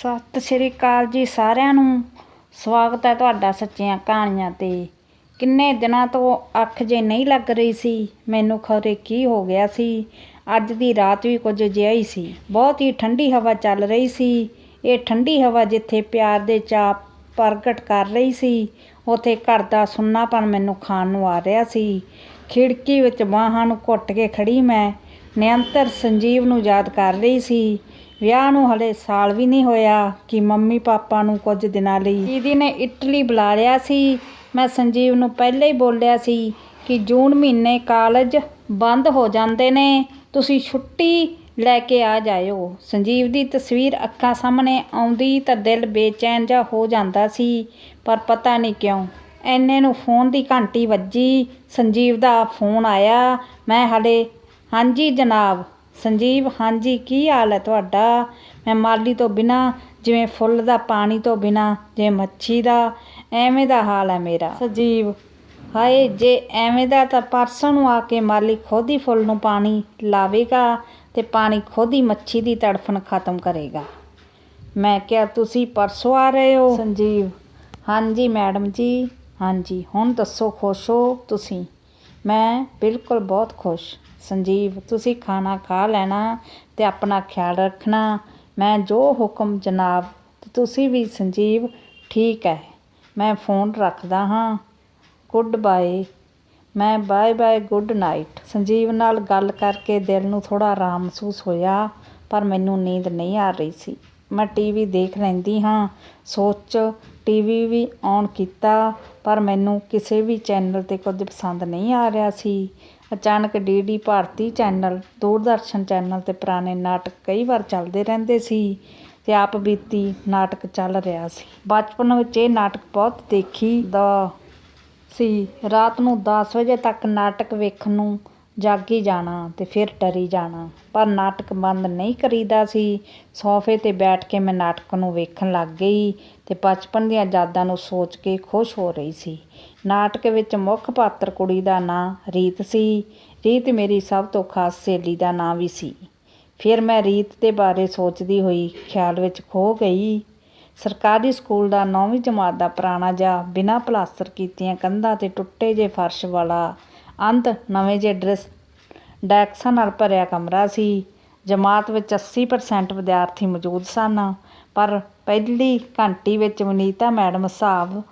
ਸਤਿ ਸ਼੍ਰੀ ਅਕਾਲ ਜੀ ਸਾਰਿਆਂ ਨੂੰ। ਸਵਾਗਤ ਹੈ ਤੁਹਾਡਾ ਸੱਚੀਆਂ ਕਹਾਣੀਆਂ ਤੇ। ਕਿੰਨੇ ਦਿਨਾਂ ਤੋਂ ਅੱਖ ਜੇ ਨਹੀਂ ਲੱਗ ਰਹੀ ਸੀ, ਮੈਨੂੰ ਖਰੇ ਕੀ ਹੋ ਗਿਆ ਸੀ। ਅੱਜ ਦੀ ਰਾਤ ਵੀ ਕੁਝ ਜਿਹਾ ਹੀ ਸੀ। ਬਹੁਤ ਹੀ ਠੰਡੀ ਹਵਾ ਚੱਲ ਰਹੀ ਸੀ। ਇਹ ਠੰਡੀ ਹਵਾ ਜਿੱਥੇ ਪਿਆਰ ਦੇ ਚਾਪ ਪ੍ਰਗਟ ਕਰ ਰਹੀ ਸੀ, ਉਥੇ ਘਰ ਦਾ ਸੁੰਨਾਪਣ ਮੈਨੂੰ ਖਾਣ ਨੂੰ ਆ ਰਿਹਾ ਸੀ। ਖਿੜਕੀ ਵਿੱਚ ਬਾਹਾਂ ਨੂੰ ਘੁੱਟ ਕੇ ਖੜੀ ਮੈਂ। ਨਿਯੰਤਰ ਸੰਜੀਵ ਨੂੰ ਯਾਦ ਕਰ ਰਹੀ ਸੀ। ਵਿਆਹ ਨੂੰ ਹਲੇ ਸਾਲ ਵੀ ਨਹੀਂ ਹੋਇਆ ਕਿ ਮੰਮੀ ਪਾਪਾ ਨੂੰ ਕੁਝ ਦਿਨਾਂ ਲਈ। ਦੀਦੀ ਨੇ ਇਟਲੀ ਬੁਲਾ ਲਿਆ ਸੀ। ਮੈਂ ਸੰਜੀਵ ਨੂੰ ਪਹਿਲਾਂ ਹੀ ਬੋਲਿਆ ਸੀ ਕਿ ਜੂਨ ਮਹੀਨੇ ਕਾਲਜ ਬੰਦ ਹੋ ਜਾਂਦੇ ਨੇ, ਤੁਸੀਂ ਛੁੱਟੀ ਲੈ ਕੇ ਆ ਜਾਇਓ। ਸੰਜੀਵ ਦੀ ਤਸਵੀਰ ਅੱਖਾਂ ਸਾਹਮਣੇ ਆਉਂਦੀ ਤਾਂ ਦਿਲ ਬੇਚੈਨ ਜਿਹਾ ਹੋ ਜਾਂਦਾ ਸੀ, ਪਰ ਪਤਾ ਨਹੀਂ ਕਿਉਂ। ਐਨੇ ਨੂੰ ਫੋਨ ਦੀ ਘੰਟੀ ਵੱਜੀ, ਸੰਜੀਵ ਦਾ ਫੋਨ ਆਇਆ। ਮੈਂ ਹਲੇ, ਹਾਂਜੀ ਜਨਾਬ। ਸੰਜੀਵ ਹਾਂਜੀ ਕੀ ਹਾਲ ਹੈ ਤੁਹਾਡਾ? ਮੈਂ ਮਾਲੀ ਤੋਂ ਬਿਨਾ ਜਿਵੇਂ ਫੁੱਲ ਦਾ ਪਾਣੀ ਤੋਂ ਬਿਨਾ ਜਿਵੇਂ ਮੱਛੀ ਦਾ ਐਵੇਂ ਦਾ ਹਾਲ ਹੈ ਮੇਰਾ। ਸੰਜੀਵ। ਹਾਏ ਜੇ ਐਵੇਂ ਦਾ ਤਾਂ ਪਰਸੋਂ ਨੂੰ ਆ ਕੇ ਮਾਲੀ ਖੁਦ ਹੀ ਫੁੱਲ ਨੂੰ ਪਾਣੀ ਲਾਵੇਗਾ ਤੇ ਪਾਣੀ ਖੁਦ ਹੀ ਮੱਛੀ ਦੀ ਤੜਫਣ ਖਤਮ ਕਰੇਗਾ। ਮੈਂ ਕਿਹਾ ਤੁਸੀਂ ਪਰਸੋਂ ਆ ਰਹੇ ਹੋ? ਸੰਜੀਵ। ਹਾਂਜੀ ਮੈਡਮ ਜੀ। ਹਾਂਜੀ ਹੁਣ ਦੱਸੋ ਖੁਸ਼ ਹੋ ਤੁਸੀਂ? ਮੈਂ ਬਿਲਕੁਲ ਬਹੁਤ ਖੁਸ਼। ਸੰਜੀਵ, ਤੁਸੀਂ ਖਾਣਾ ਖਾ ਲੈਣਾ ਅਤੇ ਆਪਣਾ ਖਿਆਲ ਰੱਖਣਾ। ਮੈਂ ਜੋ ਹੁਕਮ ਜਨਾਬ ਤੁਸੀਂ ਵੀ ਸੰਜੀਵ, ਠੀਕ ਹੈ। ਮੈਂ ਫੋਨ ਰੱਖਦਾ ਹਾਂ। Good bye. ਮੈਂ bye bye, good night. Sanjeev ਨਾਲ ਗੱਲ ਕਰਕੇ ਦਿਲ ਨੂੰ ਥੋੜ੍ਹਾ ਆਰਾਮ ਮਹਿਸੂਸ ਹੋਇਆ, ਪਰ ਮੈਨੂੰ ਨੀਂਦ ਨਹੀਂ ਆ ਰਹੀ ਸੀ। ਮੈਂ ਟੀਵੀ ਦੇਖ ਲੈਂਦੀ ਹਾਂ। ਸੋਚ ਟੀਵੀ ਵੀ ਔਨ ਕੀਤਾ, ਪਰ ਮੈਨੂੰ ਕਿਸੇ ਵੀ ਚੈਨਲ ਤੇ ਕੁਝ ਪਸੰਦ ਨਹੀਂ ਆ ਰਿਹਾ ਸੀ। ਅਚਾਨਕ DD Bharati channel, Doordarshan channel ਤੇ ਪੁਰਾਣੇ ਨਾਟਕ ਕਈ ਵਾਰ ਚੱਲਦੇ ਰਹਿੰਦੇ ਸੀ ਅਤੇ ਆਪ ਬੀਤੀ ਨਾਟਕ ਚੱਲ ਰਿਹਾ ਸੀ। ਬਚਪਨ ਵਿੱਚ ਇਹ ਨਾਟਕ ਬਹੁਤ ਦੇਖੀ ਦਾ ਸੀ। ਰਾਤ ਨੂੰ ਦਸ ਵਜੇ ਤੱਕ ਨਾਟਕ ਵੇਖਣ ਨੂੰ ਜਾਗੀ ਜਾਣਾ ਅਤੇ ਫਿਰ ਡਰੀ ਜਾਣਾ, ਪਰ ਨਾਟਕ ਬੰਦ ਨਹੀਂ ਕਰੀਦਾ ਸੀ। ਸੋਫੇ ਤੇ ਬੈਠ ਕੇ ਮੈਂ ਨਾਟਕ ਨੂੰ ਵੇਖਣ ਲੱਗ ਗਈ। ਅਤੇ ਬਚਪਨ ਦੀਆਂ ਯਾਦਾਂ ਨੂੰ ਸੋਚ ਕੇ ਖੁਸ਼ ਹੋ ਰਹੀ ਸੀ। ਨਾਟਕ ਵਿੱਚ ਮੁੱਖ ਪਾਤਰ ਕੁੜੀ ਦਾ ਨਾਂ ਰੀਤ ਸੀ। ਰੀਤ ਮੇਰੀ ਸਭ ਤੋਂ ਖਾਸ ਸਹੇਲੀ ਦਾ ਨਾਂ ਵੀ ਸੀ। ਫਿਰ ਮੈਂ ਰੀਤ ਦੇ ਬਾਰੇ ਸੋਚਦੀ ਹੋਈ ਖਿਆਲ ਵਿੱਚ ਖੋ ਗਈ। ਸਰਕਾਰੀ ਸਕੂਲ ਦਾ ਨੌਵੀਂ ਜਮਾਤ ਦਾ ਪੁਰਾਣਾ ਜਿਹਾ ਬਿਨਾਂ ਪਲਾਸਟਰ ਕੀਤੀਆਂ ਕੰਧਾਂ ਤੇ ਟੁੱਟੇ ਜੇ ਫਰਸ਼ ਵਾਲਾ ਅੰਤ ਨਵੇਂ ਜੇ ਡਰੈਸ, ਡੈਕਸਾਂ ਨਾਲ ਭਰਿਆ ਕਮਰਾ ਸੀ। ਜਮਾਤ ਵਿੱਚ 80% ਵਿਦਿਆਰਥੀ ਮੌਜੂਦ ਸਨ। ਪਰ ਪਹਿਲੀ ਘੰਟੀ ਵਿੱਚ ਵਨੀਤਾ ਮੈਡਮ ਹਿਸਾਬ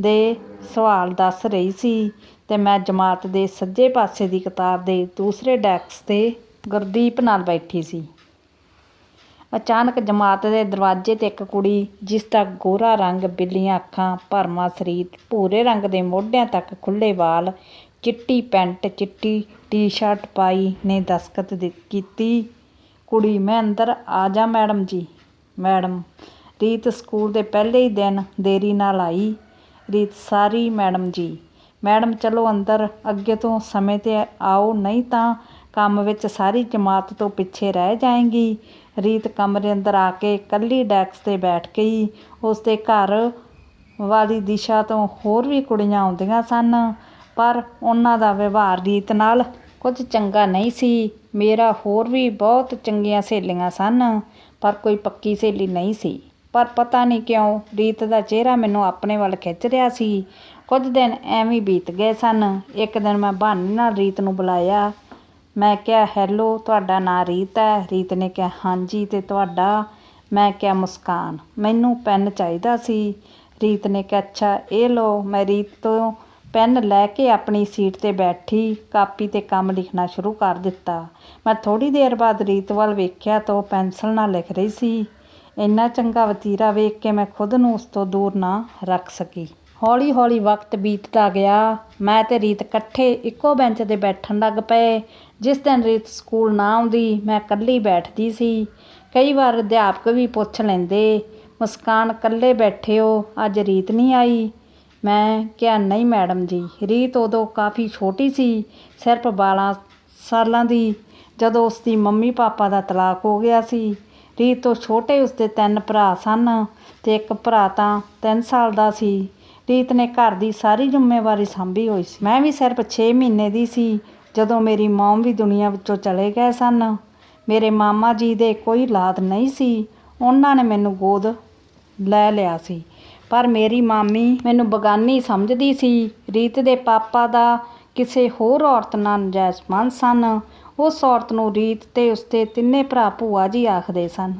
ਦੇ ਸਵਾਲ ਦੱਸ ਰਹੀ ਸੀ ਤੇ ਮੈਂ ਜਮਾਤ ਦੇ ਸੱਜੇ ਪਾਸੇ ਦੀ ਕਤਾਰ ਦੇ ਦੂਸਰੇ ਡੈਕਸ ਤੇ ਗੁਰਦੀਪ ਨਾਲ ਬੈਠੀ ਸੀ। ਅਚਾਨਕ ਜਮਾਤ ਦੇ ਦਰਵਾਜ਼ੇ ਤੇ ਇੱਕ ਕੁੜੀ ਜਿਸ ਦਾ ਗੋਰਾ ਰੰਗ ਬਿੱਲੀਆਂ ਅੱਖਾਂ, ਭਰਮਾ ਸਰੀਰ, ਭੂਰੇ ਰੰਗ ਦੇ ਮੋਢਿਆਂ ਤੱਕ ਖੁੱਲੇ ਵਾਲ, ਚਿੱਟੀ ਪੈਂਟ, ਚਿੱਟੀ ਟੀ-ਸ਼ਰਟ ਪਾਈ ਨੇ ਦਸਤਖਤ ਕੀਤੀ। ਕੁੜੀ, ਮੈਂ ਅੰਦਰ ਆ ਜਾ ਮੈਡਮ ਜੀ। ਮੈਡਮ। ਰੀਤ ਸਕੂਲ ਦੇ ਪਹਿਲੇ ਹੀ ਦਿਨ ਦੇਰੀ ਨਾਲ ਆਈ। ਰੀਤ, ਸਾਰੀ ਮੈਡਮ ਜੀ, ਮੈਡਮ ਚਲੋ ਅੰਦਰ, ਅੱਗੇ ਤੋਂ ਸਮੇਂ ਤੇ ਆਓ, ਨਹੀਂ ਤਾਂ ਕੰਮ ਵਿੱਚ ਸਾਰੀ ਜਮਾਤ ਤੋਂ ਪਿੱਛੇ ਰਹਿ ਜਾਏਗੀ। ਰੀਤ ਕਮਰੇ ਅੰਦਰ ਆ ਕੇ ਇਕੱਲੀ ਡੈਕਸ ਤੇ ਬੈਠ ਗਈ। ਉਸ ਦੇ ਘਰ ਵਾਲੀ ਦਿਸ਼ਾ ਤੋਂ ਹੋਰ ਵੀ ਕੁੜੀਆਂ ਆਉਂਦੀਆਂ ਸਨ, ਪਰ ਉਹਨਾਂ ਦਾ ਵਿਵਹਾਰ ਰੀਤ ਨਾਲ ਕੁਝ ਚੰਗਾ ਨਹੀਂ ਸੀ। ਮੇਰਾ ਹੋਰ ਵੀ ਬਹੁਤ ਚੰਗੀਆਂ ਸਹੇਲੀਆਂ ਸਨ। ਪਰ ਕੋਈ ਪੱਕੀ ਸਹੇਲੀ ਨਹੀਂ ਸੀ। ਪਰ ਪਤਾ ਨਹੀਂ ਕਿਉਂ ਰੀਤ ਦਾ ਚਿਹਰਾ ਮੈਨੂੰ ਆਪਣੇ ਵੱਲ ਖਿੱਚ ਰਿਹਾ ਸੀ। ਕੁਝ ਦਿਨ ਐਵੇਂ ਬੀਤ ਗਏ ਸਨ। ਇੱਕ ਦਿਨ ਮੈਂ ਬਹਾਨੇ ਨਾਲ ਰੀਤ ਨੂੰ ਬੁਲਾਇਆ। ਮੈਂ ਕਿਹਾ, ਹੈਲੋ, ਤੁਹਾਡਾ ਨਾਂ ਰੀਤ ਹੈ? ਰੀਤ ਨੇ ਕਿਹਾ, ਹਾਂਜੀ, ਤੇ ਤੁਹਾਡਾ? ਮੈਂ ਕਿਹਾ, ਮੁਸਕਾਨ, ਮੈਨੂੰ ਪੈਨ ਚਾਹੀਦਾ ਸੀ। ਰੀਤ ਨੇ ਕਿਹਾ, ਅੱਛਾ, ਇਹ ਲਓ, ਮੈਂ ਰੀਤ ਤੋਂ ਪੈੱਨ ਲੈ ਕੇ ਆਪਣੀ ਸੀਟ ਤੇ ਬੈਠੀ, ਕਾਪੀ ਤੇ ਕੰਮ ਲਿਖਣਾ ਸ਼ੁਰੂ ਕਰ ਦਿੱਤਾ। ਮੈਂ ਥੋੜ੍ਹੀ ਦੇਰ ਬਾਅਦ ਰੀਤ ਵੱਲ ਵੇਖਿਆ ਤਾਂ ਉਹ ਪੈਨਸਲ ਨਾਲ ਲਿਖ ਰਹੀ ਸੀ। ਇੰਨਾ ਚੰਗਾ ਵਤੀਰਾ ਵੇਖ ਕੇ ਮੈਂ ਖੁਦ ਨੂੰ ਉਸ ਤੋਂ ਦੂਰ ਨਾ ਰੱਖ ਸਕੀ। ਹੌਲੀ ਹੌਲੀ ਵਕਤ ਬੀਤਦਾ ਗਿਆ। ਮੈਂ ਤੇ ਰੀਤ ਇਕੱਠੇ ਇੱਕੋ ਬੈਂਚ ਤੇ ਬੈਠਣ ਲੱਗ ਪਏ। ਜਿਸ ਦਿਨ ਰੀਤ ਸਕੂਲ ਨਾ ਆਉਂਦੀ, ਮੈਂ ਇਕੱਲੀ ਬੈਠਦੀ ਸੀ। ਕਈ ਵਾਰ ਅਧਿਆਪਕ ਵੀ ਪੁੱਛ ਲੈਂਦੇ, ਮੁਸਕਾਨ, ਇਕੱਲੇ ਬੈਠੇ ਹੋ, ਅੱਜ ਰੀਤ ਨਹੀਂ ਆਈ? ਮੈਂ ਕਿਹਾ, ਨਹੀਂ ਮੈਡਮ ਜੀ, ਰੀਤ ਉਦੋਂ ਕਾਫੀ ਛੋਟੀ ਸੀ, ਸਿਰਫ 12 ਸਾਲਾਂ ਦੀ, ਜਦੋਂ ਉਸ ਦੀ ਮੰਮੀ ਪਾਪਾ ਦਾ ਤਲਾਕ ਹੋ ਗਿਆ ਸੀ। ਰੀਤ ਤੋਂ ਛੋਟੇ ਉਸਦੇ ਤਿੰਨ ਭਰਾ ਸਨ ਅਤੇ ਇੱਕ ਭਰਾ ਤਾਂ ਤਿੰਨ ਸਾਲ ਦਾ ਸੀ। ਰੀਤ ਨੇ ਘਰ ਦੀ ਸਾਰੀ ਜ਼ਿੰਮੇਵਾਰੀ ਸਾਂਭੀ ਹੋਈ ਸੀ। ਮੈਂ ਵੀ ਸਿਰਫ ਛੇ ਮਹੀਨੇ ਦੀ ਸੀ, ਜਦੋਂ ਮੇਰੀ ਮੌਮ ਵੀ ਦੁਨੀਆ ਵਿੱਚੋਂ ਚਲੇ ਗਏ ਸਨ। ਮੇਰੇ ਮਾਮਾ ਜੀ ਦੇ ਕੋਈ ਔਲਾਦ ਨਹੀਂ ਸੀ। ਉਹਨਾਂ ਨੇ ਮੈਨੂੰ ਗੋਦ ਲੈ ਲਿਆ ਸੀ। ਪਰ ਮੇਰੀ ਮਾਮੀ ਮੈਨੂੰ ਬਗਾਨੀ ਸਮਝਦੀ ਸੀ। ਰੀਤ ਦੇ ਪਾਪਾ ਦਾ ਕਿਸੇ ਹੋਰ ਔਰਤ ਨਾਲ ਨਜਾਇਜ਼ ਸੰਬੰਧ ਸਨ। ਉਸ ਔਰਤ ਨੂੰ ਰੀਤ ਤੇ ਉਸਦੇ ਤਿੰਨੇ ਭਰਾ ਭੂਆ ਜੀ ਆਖਦੇ ਸਨ।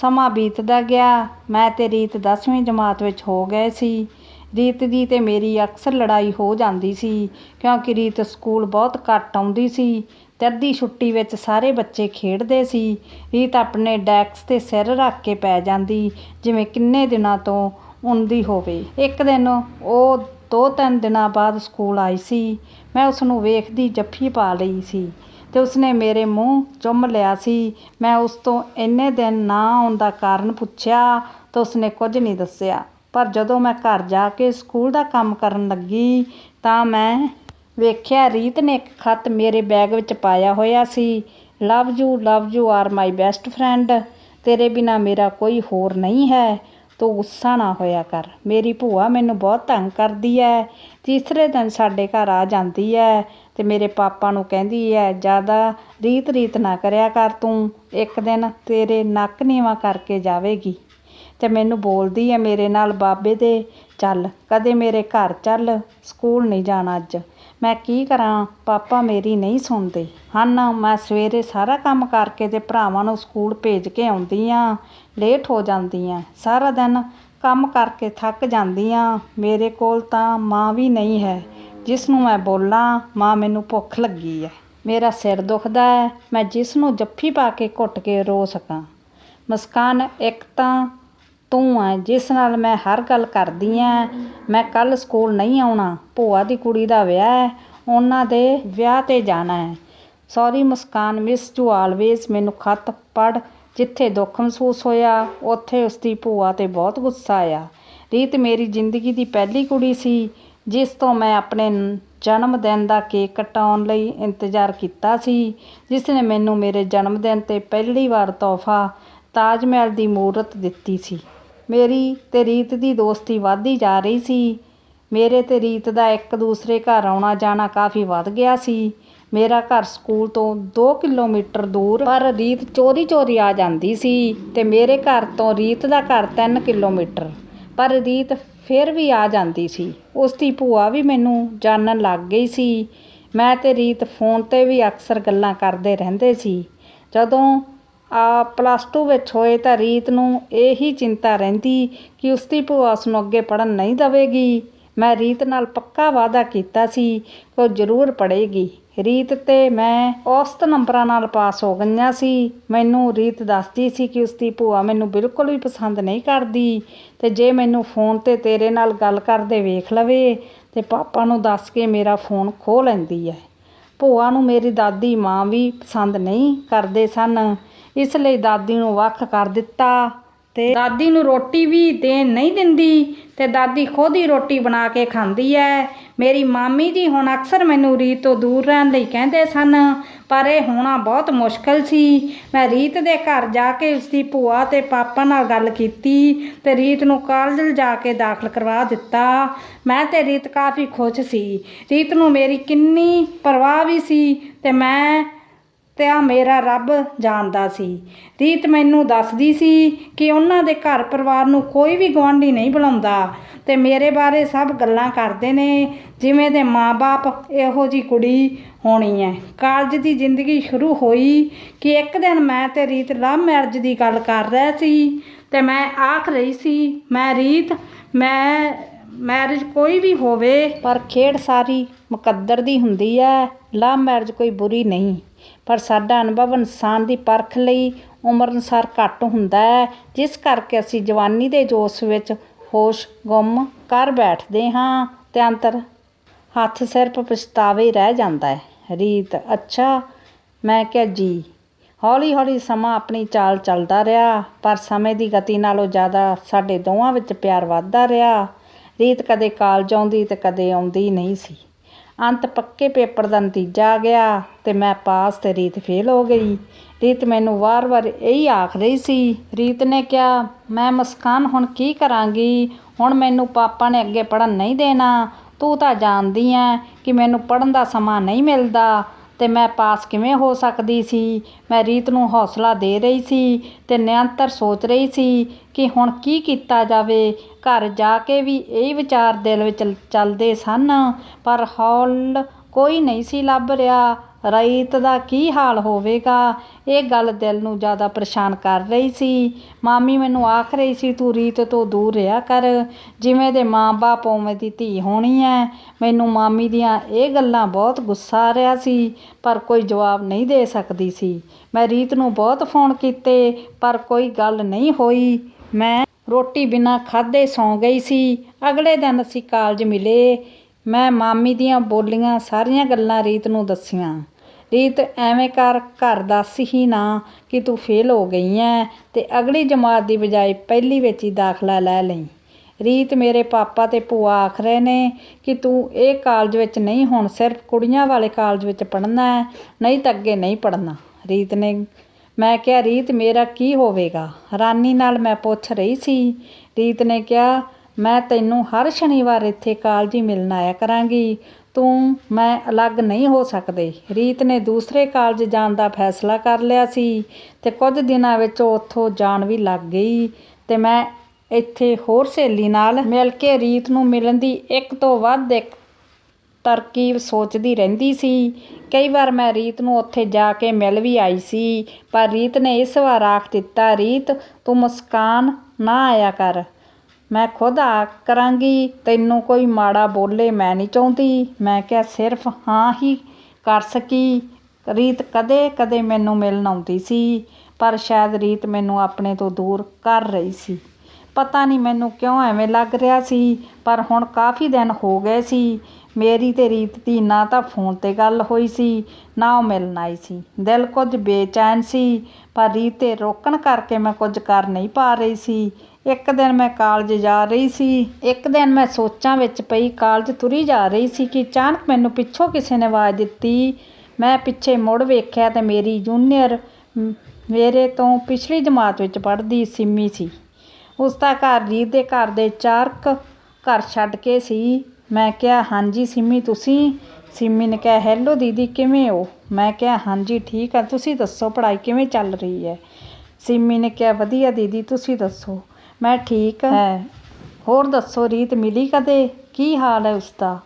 ਸਮਾਂ ਬੀਤਦਾ ਗਿਆ। ਮੈਂ ਤੇ ਰੀਤ 10ਵੀਂ ਜਮਾਤ ਵਿੱਚ ਹੋ ਗਏ ਸੀ। ਰੀਤ ਦੀ ਤੇ ਮੇਰੀ ਅਕਸਰ ਲੜਾਈ ਹੋ ਜਾਂਦੀ ਸੀ, ਕਿਉਂਕਿ ਰੀਤ ਸਕੂਲ ਬਹੁਤ ਘੱਟ ਆਉਂਦੀ ਸੀ। ਤੇ ਅੱਧੀ ਛੁੱਟੀ ਵਿੱਚ ਸਾਰੇ ਬੱਚੇ ਖੇਡਦੇ ਸੀ। ਰੀਤ ਆਪਣੇ ਡੈਕਸ ਤੇ ਸਿਰ ਰੱਖ ਕੇ ਪੈ ਜਾਂਦੀ, ਜਿਵੇਂ ਕਿੰਨੇ ਦਿਨਾਂ ਤੋਂ ਹੁੰਦੀ ਹੋਵੇ। ਇੱਕ ਦਿਨ ਉਹ ਦੋ ਤਿੰਨ ਦਿਨਾਂ ਬਾਅਦ ਸਕੂਲ ਆਈ ਸੀ। ਮੈਂ ਉਸ ਨੂੰ ਵੇਖਦੀ ਜੱਫੀ ਪਾ ਲਈ ਸੀ ਤੇ ਉਸਨੇ ਮੇਰੇ ਮੂੰਹ ਚੁੰਮ ਲਿਆ ਸੀ। ਮੈਂ ਉਸ ਤੋਂ ਇੰਨੇ ਦਿਨ ਨਾ ਆਉਣ ਦਾ ਕਾਰਨ ਪੁੱਛਿਆ ਤਾਂ ਉਸਨੇ ਕੁਝ ਨਹੀਂ ਦੱਸਿਆ। ਪਰ ਜਦੋਂ ਮੈਂ ਘਰ ਜਾ ਕੇ ਸਕੂਲ ਦਾ ਕੰਮ ਕਰਨ ਲੱਗੀ ਤਾਂ ਮੈਂ ਵੇਖਿਆ ਰੀਤ ਨੇ ਇੱਕ ਖੱਤ ਮੇਰੇ ਬੈਗ ਵਿੱਚ ਪਾਇਆ ਹੋਇਆ ਸੀ। Love you love you are my best friend. ਤੇਰੇ ਬਿਨਾ ਮੇਰਾ ਕੋਈ ਹੋਰ ਨਹੀਂ ਹੈ। ਤੂੰ ਗੁੱਸਾ ਨਾ ਹੋਇਆ ਕਰ। ਮੇਰੀ ਭੂਆ ਮੈਨੂੰ ਬਹੁਤ ਤੰਗ ਕਰਦੀ ਹੈ ਤੀਸਰੇ ਦਿਨ ਸਾਡੇ ਘਰ ਆ ਜਾਂਦੀ ਹੈ ਤੇ ਮੇਰੇ ਪਾਪਾ ਨੂੰ ਕਹਿੰਦੀ ਹੈ ਜ਼ਿਆਦਾ ਰੀਤ ਰੀਤ ਨਾ ਕਰਿਆ ਕਰ ਤੂੰ। ਇੱਕ ਦਿਨ ਤੇਰੇ ਨੱਕ ਨੀਵਾ ਕਰਕੇ ਜਾਵੇਗੀ। ਤੇ ਮੈਨੂੰ ਬੋਲਦੀ ਹੈ ਮੇਰੇ ਨਾਲ, ਬਾਬੇ ਦੇ ਚੱਲ, ਕਦੇ ਮੇਰੇ ਘਰ ਚੱਲ, ਸਕੂਲ ਨਹੀਂ ਜਾਣਾ ਅੱਜ। ਮੈਂ ਕੀ ਕਰਾਂ? ਪਾਪਾ ਮੇਰੀ ਨਹੀਂ ਸੁਣਦੇ। ਹਨ, ਮੈਂ ਸਵੇਰੇ ਸਾਰਾ ਕੰਮ ਕਰਕੇ ਤੇ ਭਰਾਵਾਂ ਨੂੰ ਸਕੂਲ ਭੇਜ ਕੇ ਆਉਂਦੀ ਆ। ਲੇਟ ਹੋ ਜਾਂਦੀ ਆ ਸਾਰਾ ਦਿਨ ਕੰਮ ਕਰਕੇ ਥੱਕ ਜਾਂਦੀ ਹਾਂ ਮੇਰੇ ਕੋਲ ਤਾਂ ਮਾਂ ਵੀ ਨਹੀਂ ਹੈ, ਜਿਸ ਨੂੰ ਮੈਂ ਬੋਲਾਂ, ਮਾਂ ਮੈਨੂੰ ਭੁੱਖ ਲੱਗੀ ਹੈ। ਮੇਰਾ ਸਿਰ ਦੁਖਦਾ ਹੈ, ਮੈਂ ਜਿਸ ਨੂੰ ਜੱਫੀ ਪਾ ਕੇ ਘੁੱਟ ਕੇ ਰੋ ਸਕਾਂ। ਮੁਸਕਾਨ, ਇੱਕ ਤਾਂ ਤੂੰ ਹੈ, ਜਿਸ ਨਾਲ ਮੈਂ ਹਰ ਗੱਲ ਕਰਦੀ ਹਾਂ। ਮੈਂ ਕੱਲ ਸਕੂਲ ਨਹੀਂ ਆਉਣਾ, ਭੂਆ ਦੀ ਕੁੜੀ ਦਾ ਵਿਆਹ ਹੈ, ਉਹਨਾਂ ਦੇ ਵਿਆਹ ਤੇ ਜਾਣਾ ਹੈ। Sorry Muskan miss you always ਮੈਨੂੰ ਖਤ ਪੜ ਜਿੱਥੇ ਦੁੱਖ ਮਹਿਸੂਸ ਹੋਇਆ, ਉੱਥੇ ਉਸਦੀ ਭੂਆ ਤੇ ਬਹੁਤ ਗੁੱਸਾ ਆਇਆ। ਰੀਤ ਮੇਰੀ ਜ਼ਿੰਦਗੀ ਦੀ ਪਹਿਲੀ ਕੁੜੀ ਸੀ, ਜਿਸ ਤੋਂ ਮੈਂ ਆਪਣੇ ਜਨਮ ਦਿਨ ਦਾ ਕੇਕ ਕਟਾਉਣ ਲਈ ਇੰਤਜ਼ਾਰ ਕੀਤਾ ਸੀ। ਜਿਸ ਨੇ ਮੈਨੂੰ ਮੇਰੇ ਜਨਮ ਦਿਨ ਤੇ ਪਹਿਲੀ ਵਾਰ ਤੋਹਫਾ ਤਾਜ ਮਹਿਲ ਦੀ ਮੂਰਤ ਦਿੱਤੀ ਸੀ। ਮੇਰੀ ਤੇ ਰੀਤ ਦੀ ਦੋਸਤੀ ਵੱਧਦੀ ਜਾ ਰਹੀ ਸੀ। ਮੇਰੇ ਤੇ ਰੀਤ ਦਾ ਇੱਕ ਦੂਸਰੇ ਘਰ ਆਉਣਾ ਜਾਣਾ ਕਾਫੀ ਵੱਧ ਗਿਆ ਸੀ। ਮੇਰਾ ਘਰ ਸਕੂਲ ਤੋਂ ਦੋ ਕਿਲੋਮੀਟਰ ਦੂਰ, ਪਰ ਰੀਤ ਚੋਰੀ ਚੋਰੀ ਆ ਜਾਂਦੀ ਸੀ ਅਤੇ ਮੇਰੇ ਘਰ ਤੋਂ ਰੀਤ ਦਾ ਘਰ ਤਿੰਨ ਕਿਲੋਮੀਟਰ, ਪਰ ਰੀਤ ਫਿਰ ਵੀ ਆ ਜਾਂਦੀ ਸੀ। ਉਸ ਦੀ ਭੂਆ ਵੀ ਮੈਨੂੰ ਜਾਣਨ ਲੱਗ ਗਈ ਸੀ। ਮੈਂ ਤੇ ਰੀਤ ਫੋਨ ਤੇ ਵੀ ਅਕਸਰ ਗੱਲਾਂ ਕਰਦੇ ਰਹਿੰਦੇ ਸੀ। ਜਦੋਂ ਆ ਪਲੱਸ ਟੂ ਵਿੱਚ ਹੋਏ ਤਾਂ ਰੀਤ ਨੂੰ ਇਹੀ ਚਿੰਤਾ ਰਹਿੰਦੀ ਕਿ ਉਸ ਦੀ ਭੂਆ ਉਸ ਨੂੰ ਅੱਗੇ ਪੜ੍ਹਨ ਨਹੀਂ ਦੇਵੇਗੀ। ਮੈਂ ਰੀਤ ਨਾਲ ਪੱਕਾ ਵਾਅਦਾ ਕੀਤਾ ਸੀ ਕਿ ਉਹ ਜ਼ਰੂਰ ਪੜ੍ਹੇਗੀ। ਰੀਤ ਤੇ ਮੈਂ ਔਸਤ ਨੰਬਰਾਂ ਨਾਲ ਪਾਸ ਹੋ ਗਈਆਂ ਸੀ। ਮੈਨੂੰ ਰੀਤ ਦੱਸਦੀ ਸੀ ਕਿ ਉਸਦੀ ਭੂਆ ਮੈਨੂੰ ਬਿਲਕੁਲ ਵੀ ਪਸੰਦ ਨਹੀਂ ਕਰਦੀ ਤੇ ਜੇ ਮੈਨੂੰ ਫੋਨ ਤੇ ਤੇਰੇ ਨਾਲ ਗੱਲ ਕਰਦੇ ਵੇਖ ਲਵੇ ਤੇ ਪਾਪਾ ਨੂੰ ਦੱਸ ਕੇ ਮੇਰਾ ਫੋਨ ਖੋਹ ਲੈਂਦੀ ਹੈ ਭੂਆ ਨੂੰ ਮੇਰੀ ਦਾਦੀ ਮਾਂ ਵੀ ਪਸੰਦ ਨਹੀਂ ਕਰਦੇ ਸਨ। ਇਸ ਲਈ ਦਾਦੀ ਨੂੰ ਵੱਖ ਕਰ ਦਿੱਤਾ। ਤੇ ਦਾਦੀ ਨੂੰ ਰੋਟੀ ਵੀ ਦੇਣ ਨਹੀਂ ਦਿੰਦੀ ਤੇ ਦਾਦੀ ਖੁਦ ਹੀ ਰੋਟੀ ਬਣਾ ਕੇ ਖਾਂਦੀ ਹੈ ਮੇਰੀ ਮਾਮੀ ਜੀ ਹੁਣ ਅਕਸਰ ਮੈਨੂੰ ਰੀਤ ਤੋਂ ਦੂਰ ਰਹਿਣ ਲਈ ਕਹਿੰਦੇ ਸਨ, ਪਰ ਇਹ ਹੋਣਾ ਬਹੁਤ ਮੁਸ਼ਕਲ ਸੀ। ਮੈਂ ਰੀਤ ਦੇ ਘਰ ਜਾ ਕੇ ਉਸਦੀ ਭੂਆ ਤੇ ਪਾਪਾ ਨਾਲ ਗੱਲ ਕੀਤੀ ਤੇ ਰੀਤ ਨੂੰ ਕਾਲਜ ਜਾ ਕੇ ਦਾਖਲ ਕਰਵਾ ਦਿੱਤਾ। ਮੈਂ ਤੇ ਰੀਤ ਕਾਫੀ ਖੁਸ਼ ਸੀ। ਰੀਤ ਨੂੰ ਮੇਰੀ ਕਿੰਨੀ ਪਰਵਾਹ ਵੀ ਸੀ ਤੇ ਮੈਂ ਤੇ ਆ ਮੇਰਾ ਰੱਬ ਜਾਣਦਾ ਸੀ। ਰੀਤ ਮੈਨੂੰ ਦੱਸਦੀ ਸੀ ਕਿ ਉਹਨਾਂ ਦੇ ਘਰ ਪਰਿਵਾਰ ਨੂੰ ਕੋਈ ਵੀ ਗੁਆਂਢੀ ਨਹੀਂ ਬੁਲਾਉਂਦਾ ਤੇ ਮੇਰੇ ਬਾਰੇ ਸਭ ਗੱਲਾਂ ਕਰਦੇ ਨੇ, ਜਿਵੇਂ ਦੇ ਮਾਪੇ ਇਹੋ ਜੀ ਕੁੜੀ ਹੋਣੀ ਹੈ ਕਾਲਜ ਦੀ ਜ਼ਿੰਦਗੀ ਸ਼ੁਰੂ ਹੋਈ ਕਿ ਇੱਕ ਦਿਨ ਮੈਂ ਤੇ ਰੀਤ ਲਵ ਮੈਰਿਜ ਦੀ ਗੱਲ ਕਰ ਰਹੇ ਸੀ ਤੇ ਮੈਂ ਆਖ ਰਹੀ ਸੀ, ਮੈਂ ਰੀਤ, ਮੈਂ ਮੈਰਿਜ ਕੋਈ ਵੀ ਹੋਵੇ, ਪਰ ਖੇਡ ਸਾਰੀ ਮੁਕੱਦਰ ਦੀ ਹੁੰਦੀ ਹੈ ਲਵ ਮੈਰਿਜ ਕੋਈ ਬੁਰੀ ਨਹੀਂ। ਪਰ ਸਾਡਾ ਅਨੁਭਵ ਇਨਸਾਨ ਦੀ ਪਰਖ ਲਈ ਉਮਰ ਅਨੁਸਾਰ ਘੱਟ ਹੁੰਦਾ ਹੈ, ਜਿਸ ਕਰਕੇ ਅਸੀਂ ਜਵਾਨੀ ਦੇ ਜੋਸ਼ ਵਿੱਚ ਹੋਸ਼ ਗੁੰਮ ਕਰ ਬੈਠਦੇ ਹਾਂ ਤੇ ਅੰਤਰ ਹੱਥ ਸਿਰਫ ਪਛਤਾਵੇ ਰਹਿ ਜਾਂਦਾ ਹੈ। ਰੀਤ, ਅੱਛਾ, ਮੈਂ ਕਿਹਾ ਜੀ ਹੌਲੀ ਹੌਲੀ ਸਮਾਂ ਆਪਣੀ ਚਾਲ ਚੱਲਦਾ ਰਿਹਾ, ਪਰ ਸਮੇਂ ਦੀ ਗਤੀ ਨਾਲੋਂ ਜ਼ਿਆਦਾ ਸਾਡੇ ਦੋਵਾਂ ਵਿੱਚ ਪਿਆਰ ਵੱਧਦਾ ਰਿਹਾ। ਰੀਤ ਕਦੇ ਕਾਲਜ ਆਉਂਦੀ ਤੇ ਕਦੇ ਆਉਂਦੀ ਨਹੀਂ ਸੀ। ਅੰਤ ਪੱਕੇ ਪੇਪਰ ਦਾ ਨਤੀਜਾ ਆ ਗਿਆ ਅਤੇ ਮੈਂ ਪਾਸ ਅਤੇ ਰੀਤ ਫੇਲ ਹੋ ਗਈ। ਰੀਤ ਮੈਨੂੰ ਵਾਰ-ਵਾਰ ਇਹੀ ਆਖ ਰਹੀ ਸੀ। ਰੀਤ ਨੇ ਕਿਹਾ, ਮੈਂ ਮੁਸਕਾਨ ਹੁਣ ਕੀ ਕਰਾਂਗੀ? ਹੁਣ ਮੈਨੂੰ ਪਾਪਾ ਨੇ ਅੱਗੇ ਪੜ੍ਹਨ ਨਹੀਂ ਦੇਣਾ। ਤੂੰ ਤਾਂ ਜਾਣਦੀ ਐ ਕਿ ਮੈਨੂੰ ਪੜ੍ਹਨ ਦਾ ਸਮਾਂ ਨਹੀਂ ਮਿਲਦਾ ਅਤੇ ਮੈਂ ਪਾਸ ਕਿਵੇਂ ਹੋ ਸਕਦੀ ਸੀ? ਮੈਂ ਰੀਤ ਨੂੰ ਹੌਸਲਾ ਦੇ ਰਹੀ ਸੀ ਅਤੇ ਨਿਰੰਤਰ ਸੋਚ ਰਹੀ ਸੀ ਕਿ ਹੁਣ ਕੀ ਕੀਤਾ ਜਾਵੇ? ਘਰ ਜਾ ਕੇ ਵੀ ਇਹ ਵਿਚਾਰ ਦਿਲ ਵਿੱਚ ਚੱਲਦੇ ਸਨ, ਪਰ ਹੌਲ ਕੋਈ ਨਹੀਂ ਸੀ ਲੱਭ ਰਿਹਾ। ਰੀਤ ਦਾ ਕੀ ਹਾਲ ਹੋਵੇਗਾ? ਇਹ ਗੱਲ ਦਿਲ ਨੂੰ ਜ਼ਿਆਦਾ ਪਰੇਸ਼ਾਨ ਕਰ ਰਹੀ ਸੀ। ਮਾਮੀ ਮੈਨੂੰ ਆਖ ਰਹੀ ਸੀ, ਤੂੰ ਰੀਤ ਤੋਂ ਦੂਰ ਰਿਹਾ ਕਰ। ਜਿਵੇਂ ਦੇ ਮਾਂ-ਬਾਪ ਉਵੇਂ ਦੀ ਧੀ ਹੋਣੀ ਹੈ ਮੈਨੂੰ ਮਾਮੀ ਦੀਆਂ ਇਹ ਗੱਲਾਂ ਬਹੁਤ ਗੁੱਸਾ ਆ ਰਿਹਾ ਸੀ, ਪਰ ਕੋਈ ਜਵਾਬ ਨਹੀਂ ਦੇ ਸਕਦੀ ਸੀ। ਮੈਂ ਰੀਤ ਨੂੰ ਬਹੁਤ ਫੋਨ ਕੀਤੇ, ਪਰ ਕੋਈ ਗੱਲ ਨਹੀਂ ਹੋਈ। ਮੈਂ ਰੋਟੀ ਬਿਨਾਂ ਖਾਧੇ ਸੌਂ ਗਈ ਸੀ। ਅਗਲੇ ਦਿਨ ਅਸੀਂ ਕਾਲਜ ਮਿਲੇ। ਮੈਂ ਮਾਮੀ ਦੀਆਂ ਬੋਲੀਆਂ ਸਾਰੀਆਂ ਗੱਲਾਂ ਰੀਤ ਨੂੰ ਦੱਸੀਆਂ। ਰੀਤ, ਐਵੇਂ ਕਰ, ਘਰ ਦੱਸ ਹੀ ਨਾ ਕਿ ਤੂੰ ਫੇਲ ਹੋ ਗਈ ਐ ਤੇ ਅਗਲੀ ਜਮਾਤ ਦੀ ਬਜਾਏ ਪਹਿਲੀ ਵਿੱਚ ਹੀ ਦਾਖਲਾ ਲੈ ਲਈ। ਰੀਤ, ਮੇਰੇ ਪਾਪਾ ਤੇ ਭੂਆ ਆਖ ਰਹੇ ਨੇ ਕਿ ਤੂੰ ਇਹ ਕਾਲਜ ਵਿੱਚ ਨਹੀਂ ਹੁਣ, ਸਿਰਫ ਕੁੜੀਆਂ ਵਾਲੇ ਕਾਲਜ ਵਿੱਚ ਪੜ੍ਹਨਾ ਹੈ ਨਹੀਂ ਤਾਂ ਅੱਗੇ ਨਹੀਂ ਪੜ੍ਹਨਾ। ਰੀਤ ਨੇ ਮੈਂ ਕਿਹਾ, ਰੀਤ, ਮੇਰਾ ਕੀ ਹੋਵੇਗਾ? ਹੈਰਾਨੀ ਨਾਲ ਮੈਂ ਪੁੱਛ ਰਹੀ ਸੀ। ਰੀਤ ਨੇ ਕਿਹਾ, ਮੈਂ ਤੈਨੂੰ ਹਰ ਸ਼ਨੀਵਾਰ ਇੱਥੇ ਕਾਲਜ ਹੀ ਮਿਲਣ ਆਇਆ ਕਰਾਂਗੀ। ਤੂੰ, ਮੈਂ ਅਲੱਗ ਨਹੀਂ ਹੋ ਸਕਦੇ। ਰੀਤ ਨੇ ਦੂਸਰੇ ਕਾਲਜ ਜਾਣ ਦਾ ਫੈਸਲਾ ਕਰ ਲਿਆ ਸੀ ਤੇ ਕੁਝ ਦਿਨਾਂ ਵਿੱਚ ਉਹ ਉੱਥੋਂ ਜਾਣ ਵੀ ਲੱਗ ਗਈ ਤੇ ਮੈਂ ਇੱਥੇ ਹੋਰ ਸਹੇਲੀ ਨਾਲ ਮਿਲ ਕੇ ਰੀਤ ਨੂੰ ਮਿਲਣ ਦੀ ਇੱਕ ਤੋਂ ਵੱਧ ਇੱਕ ਤਰਕੀਬ ਸੋਚਦੀ ਰਹਿੰਦੀ ਸੀ। ਕਈ ਵਾਰ ਮੈਂ ਰੀਤ ਨੂੰ ਉੱਥੇ ਜਾ ਕੇ ਮਿਲ ਵੀ ਆਈ ਸੀ, ਪਰ ਰੀਤ ਨੇ ਇਸ ਵਾਰ ਆਖ ਦਿੱਤਾ, ਰੀਤ, ਤੂੰ ਮੁਸਕਾਨ ਨਾ ਆਇਆ ਕਰ। ਮੈਂ ਖੁਦ ਆ ਕਰਾਂਗੀ, ਤੈਨੂੰ ਕੋਈ ਮਾੜਾ ਬੋਲੇ ਮੈਂ ਨਹੀਂ ਚਾਹੁੰਦੀ। ਮੈਂ ਕਿਹਾ, ਸਿਰਫ ਹਾਂ ਹੀ ਕਰ ਸਕੀ। ਰੀਤ ਕਦੇ ਕਦੇ ਮੈਨੂੰ ਮਿਲਣ ਆਉਂਦੀ ਸੀ, ਪਰ ਸ਼ਾਇਦ ਰੀਤ ਮੈਨੂੰ ਆਪਣੇ ਤੋਂ ਦੂਰ ਕਰ ਰਹੀ ਸੀ। ਪਤਾ ਨਹੀਂ ਮੈਨੂੰ ਕਿਉਂ ਐਵੇਂ ਲੱਗ ਰਿਹਾ ਸੀ, ਪਰ ਹੁਣ ਕਾਫੀ ਦਿਨ ਹੋ ਗਏ ਸੀ। ਮੇਰੀ ਤੇ ਰੀਤ ਦੀ ਨਾ ਤਾਂ ਫੋਨ ਤੇ ਗੱਲ ਹੋਈ ਸੀ, ਨਾ ਉਹ ਮਿਲਣ ਆਈ ਸੀ। ਦਿਲ ਕੁਝ ਬੇਚੈਨ ਸੀ, ਪਰ ਰੀਤ ਤੇ ਰੋਕਣ ਕਰਕੇ ਮੈਂ ਕੁਝ ਕਰ ਨਹੀਂ ਪਾ ਰਹੀ ਸੀ। ਇੱਕ ਦਿਨ ਮੈਂ ਕਾਲਜ ਜਾ ਰਹੀ ਸੀ, ਇੱਕ ਦਿਨ ਮੈਂ ਸੋਚਾਂ ਵਿੱਚ ਪਈ ਕਾਲਜ ਤੁਰੀ ਜਾ ਰਹੀ ਸੀ ਕਿ ਅਚਾਨਕ ਮੈਨੂੰ ਪਿੱਛੋਂ ਕਿਸੇ ਨੇ ਆਵਾਜ਼ ਦਿੱਤੀ। ਮੈਂ ਪਿੱਛੇ ਮੁੜ ਵੇਖਿਆ ਤੇ ਮੇਰੀ ਜੂਨੀਅਰ ਮੇਰੇ ਤੋਂ ਪਿਛਲੀ ਜਮਾਤ ਵਿੱਚ ਪੜ੍ਹਦੀ ਸਿੰਮੀ ਸੀ। ਉਸ ਦਾ ਘਰ ਰੀਤ ਦੇ ਘਰ ਦੇ ਚਾਰਕ ਘਰ ਛੱਡ ਕੇ ਸੀ। ਮੈਂ ਕਿਹਾ, ਹਾਂਜੀ ਸਿੰਮੀ, ਤੁਸੀਂ? ਸਿੰਮੀ ਨੇ ਕਿਹਾ, ਹੈਲੋ ਦੀਦੀ, ਕਿਵੇਂ ਹੋ? ਮੈਂ ਕਿਹਾ, ਹਾਂਜੀ, ਠੀਕ ਆ। ਤੁਸੀਂ ਦੱਸੋ, ਪੜ੍ਹਾਈ ਕਿਵੇਂ ਚੱਲ ਰਹੀ ਹੈ? ਸਿੰਮੀ ਨੇ ਕਿਹਾ, ਵਧੀਆ ਦੀਦੀ, ਤੁਸੀਂ ਦੱਸੋ? ਮੈਂ ਠੀਕ ਹੈ ਹੋਰ ਦੱਸੋ, ਰੀਤ ਮਿਲੀ ਕਦੇ? ਕੀ ਹਾਲ ਹੈ ਉਸਦਾ?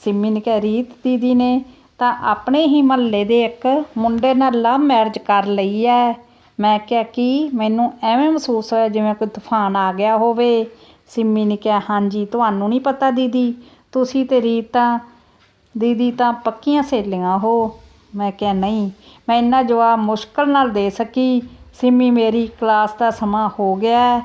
ਸਿੰਮੀ ਨੇ ਕਿਹਾ, ਰੀਤ ਦੀਦੀ ਨੇ ਤਾਂ ਆਪਣੇ ਹੀ ਮਹੱਲੇ ਦੇ ਇੱਕ ਮੁੰਡੇ ਨਾਲ ਲਵ ਮੈਰਿਜ ਕਰ ਲਈ ਹੈ। ਮੈਂ ਕਿਹਾ, ਕੀ? ਮੈਨੂੰ ਐਵੇਂ ਮਹਿਸੂਸ ਹੋਇਆ ਜਿਵੇਂ ਕੋਈ ਤੂਫਾਨ ਆ ਗਿਆ ਹੋਵੇ? ਸਿੰਮੀ ਨੇ ਕਿਹਾ, ਹਾਂਜੀ, ਤੁਹਾਨੂੰ ਨਹੀਂ ਪਤਾ ਦੀਦੀ। ਤੁਸੀਂ ਤੇ ਰੀਤ ਤਾਂ ਦੀਦੀ ਤਾਂ ਪੱਕੀਆਂ ਸਹੇਲੀਆਂ ਹੋ। ਮੈਂ ਕਿਹਾ, ਨਹੀਂ, ਮੈਂ ਇੰਨਾ ਜਵਾਬ ਮੁਸ਼ਕਲ ਨਾਲ ਦੇ ਸਕੀ। ਸਿੰਮੀ ਮੇਰੀ ਕਲਾਸ ਦਾ ਸਮਾਂ ਹੋ ਗਿਆ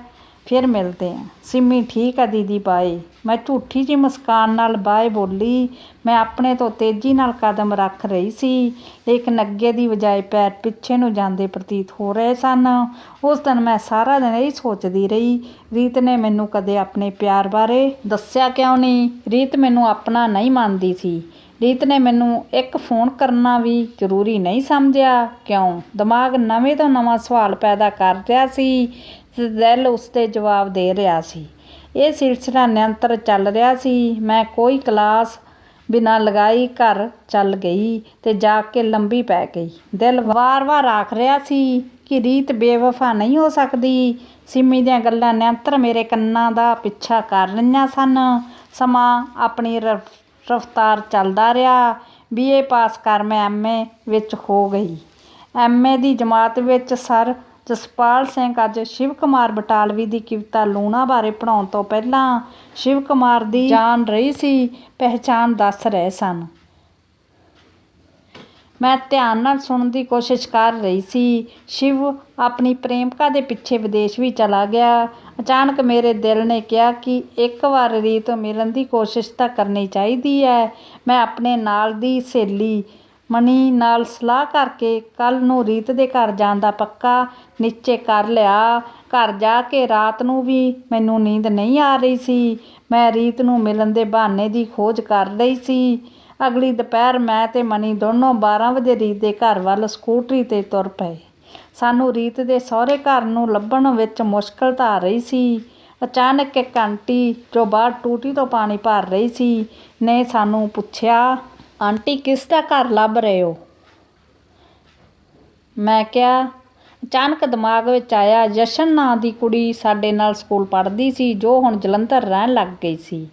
ਫਿਰ ਮਿਲਦੇ ਹਾਂ। ਸਿੰਮੀ ਠੀਕ ਆ ਦੀਦੀ ਬਾਏ ਮੈਂ ਝੂਠੀ ਜਿਹੀ ਮੁਸਕਾਨ ਨਾਲ ਬਾਏ ਬੋਲੀ, ਮੈਂ ਆਪਣੇ ਤੋਂ ਤੇਜ਼ੀ ਨਾਲ ਕਦਮ ਰੱਖ ਰਹੀ ਸੀ ਲੇਕਿਨ ਅੱਗੇ ਦੀ ਬਜਾਏ ਪੈਰ ਪਿੱਛੇ ਨੂੰ ਜਾਂਦੇ ਪ੍ਰਤੀਤ ਹੋ ਰਹੇ ਸਨ। ਉਸ ਦਿਨ ਮੈਂ ਸਾਰਾ ਦਿਨ ਇਹੀ ਸੋਚਦੀ ਰਹੀ, ਰੀਤ ਨੇ ਮੈਨੂੰ ਕਦੇ ਆਪਣੇ ਪਿਆਰ ਬਾਰੇ ਦੱਸਿਆ ਕਿਉਂ ਨਹੀਂ? ਰੀਤ ਮੈਨੂੰ ਆਪਣਾ ਨਹੀਂ ਮੰਨਦੀ ਸੀ। ਰੀਤ ਨੇ ਮੈਨੂੰ ਇੱਕ ਫੋਨ ਕਰਨਾ ਵੀ ਜ਼ਰੂਰੀ ਨਹੀਂ ਸਮਝਿਆ। ਕਿਉਂ? ਦਿਮਾਗ ਨਵੇਂ ਤੋਂ ਨਵਾਂ ਸਵਾਲ ਪੈਦਾ ਕਰ ਰਿਹਾ ਸੀ ਤੇ ਦਿਲ ਉਸ 'ਤੇ ਜਵਾਬ ਦੇ ਰਿਹਾ ਸੀ। ਇਹ ਸਿਲਸਿਲਾ ਨਿਰੰਤਰ ਚੱਲ ਰਿਹਾ ਸੀ। ਮੈਂ ਕੋਈ ਕਲਾਸ ਬਿਨਾਂ ਲਗਾਈ ਘਰ ਚੱਲ ਗਈ ਤੇ ਜਾ ਕੇ ਲੰਬੀ ਪੈ ਗਈ। ਦਿਲ ਵਾਰ-ਵਾਰ ਆਖ ਰਿਹਾ ਸੀ ਕਿ ਰੀਤ ਬੇਵਫਾ ਨਹੀਂ ਹੋ ਸਕਦੀ। ਸਿੰਮੀ ਦੀਆਂ ਗੱਲਾਂ ਨਿਰੰਤਰ ਮੇਰੇ ਕੰਨਾਂ ਦਾ ਪਿੱਛਾ ਕਰ ਰਹੀਆਂ ਸਨ। ਸਮਾਂ ਆਪਣੀ ਰਫ਼ਤਾਰ ਚੱਲਦਾ ਰਿਹਾ। ਬੀਏ ਪਾਸ ਕਰ ਮੈਂ ਐਮਏ ਵਿੱਚ ਹੋ ਗਈ। ਐਮਏ ਦੀ ਜਮਾਤ ਵਿੱਚ ਸਰ ਜਸਪਾਲ ਸਿੰਘ ਅੱਜ ਸ਼ਿਵ ਕੁਮਾਰ ਬਟਾਲਵੀ ਦੀ ਕਵਿਤਾ ਲੂਣਾ ਬਾਰੇ ਪੜਾਉਣ ਤੋਂ ਪਹਿਲਾਂ ਸ਼ਿਵ ਕੁਮਾਰ ਦੀ ਜਾਣ ਰਹੀ ਸੀ ਪਹਿਚਾਨ ਦੱਸ ਰਹੇ ਸਨ। ਮੈਂ ਧਿਆਨ ਨਾਲ ਸੁਣਨ ਦੀ ਕੋਸ਼ਿਸ਼ ਕਰ ਰਹੀ ਸੀ। ਸ਼ਿਵ ਆਪਣੀ ਪ੍ਰੇਮਿਕਾ ਦੇ ਪਿੱਛੇ ਵਿਦੇਸ਼ ਵੀ ਚਲਾ ਗਿਆ। ਅਚਾਨਕ ਮੇਰੇ ਦਿਲ ਨੇ ਕਿਹਾ ਕਿ ਇੱਕ ਵਾਰ ਰੀਤ ਮਿਲਣ ਦੀ ਕੋਸ਼ਿਸ਼ ਤਾਂ ਕਰਨੀ ਚਾਹੀਦੀ ਹੈ। ਮੈਂ ਆਪਣੇ ਨਾਲ ਦੀ ਸਹੇਲੀ ਮਨੀ ਨਾਲ ਸਲਾਹ ਕਰਕੇ ਕੱਲ੍ਹ ਨੂੰ ਰੀਤ ਦੇ ਘਰ ਜਾਣ ਦਾ ਪੱਕਾ ਨਿਸ਼ਚੈ ਕਰ ਲਿਆ। ਘਰ ਜਾ ਕੇ ਰਾਤ ਨੂੰ ਵੀ ਮੈਨੂੰ ਨੀਂਦ ਨਹੀਂ ਆ ਰਹੀ ਸੀ। ਮੈਂ ਰੀਤ ਨੂੰ ਮਿਲਣ ਦੇ ਬਹਾਨੇ ਦੀ ਖੋਜ ਕਰ ਰਹੀ ਸੀ। ਅਗਲੀ ਦੁਪਹਿਰ ਮੈਂ ਤੇ ਮਨੀ ਦੋਨੋਂ 12 ਵਜੇ ਰੀਤ ਦੇ ਘਰ ਵੱਲ ਸਕੂਟਰੀ ਤੇ ਤੁਰ ਪਏ। ਸਾਨੂੰ ਰੀਤ ਦੇ ਸਹੁਰੇ ਘਰ ਨੂੰ ਲੱਭਣ ਵਿੱਚ ਮੁਸ਼ਕਲ ਤਾਂ ਆ ਰਹੀ ਸੀ। ਅਚਾਨਕ ਇੱਕ ਆਂਟੀ ਜੋ ਬਾਹਰ ਟੂਟੀ ਤੋਂ ਪਾਣੀ ਭਰ ਰਹੀ ਸੀ ਨੇ ਸਾਨੂੰ ਪੁੱਛਿਆ ਆਂਟੀ, ਕਿਸ ਦਾ ਘਰ ਲੱਭ ਰਹੇ ਹੋ? ਮੈਂ ਕਿਹਾ, ਅਚਾਨਕ ਦਿਮਾਗ ਵਿੱਚ ਆਇਆ, ਜਸ਼ਨ ਨਾਂ ਦੀ ਕੁੜੀ ਸਾਡੇ ਨਾਲ ਸਕੂਲ ਪੜ੍ਹਦੀ ਸੀ, ਜੋ ਹੁਣ ਜਲੰਧਰ ਰਹਿਣ ਲੱਗ ਗਈ ਸੀ।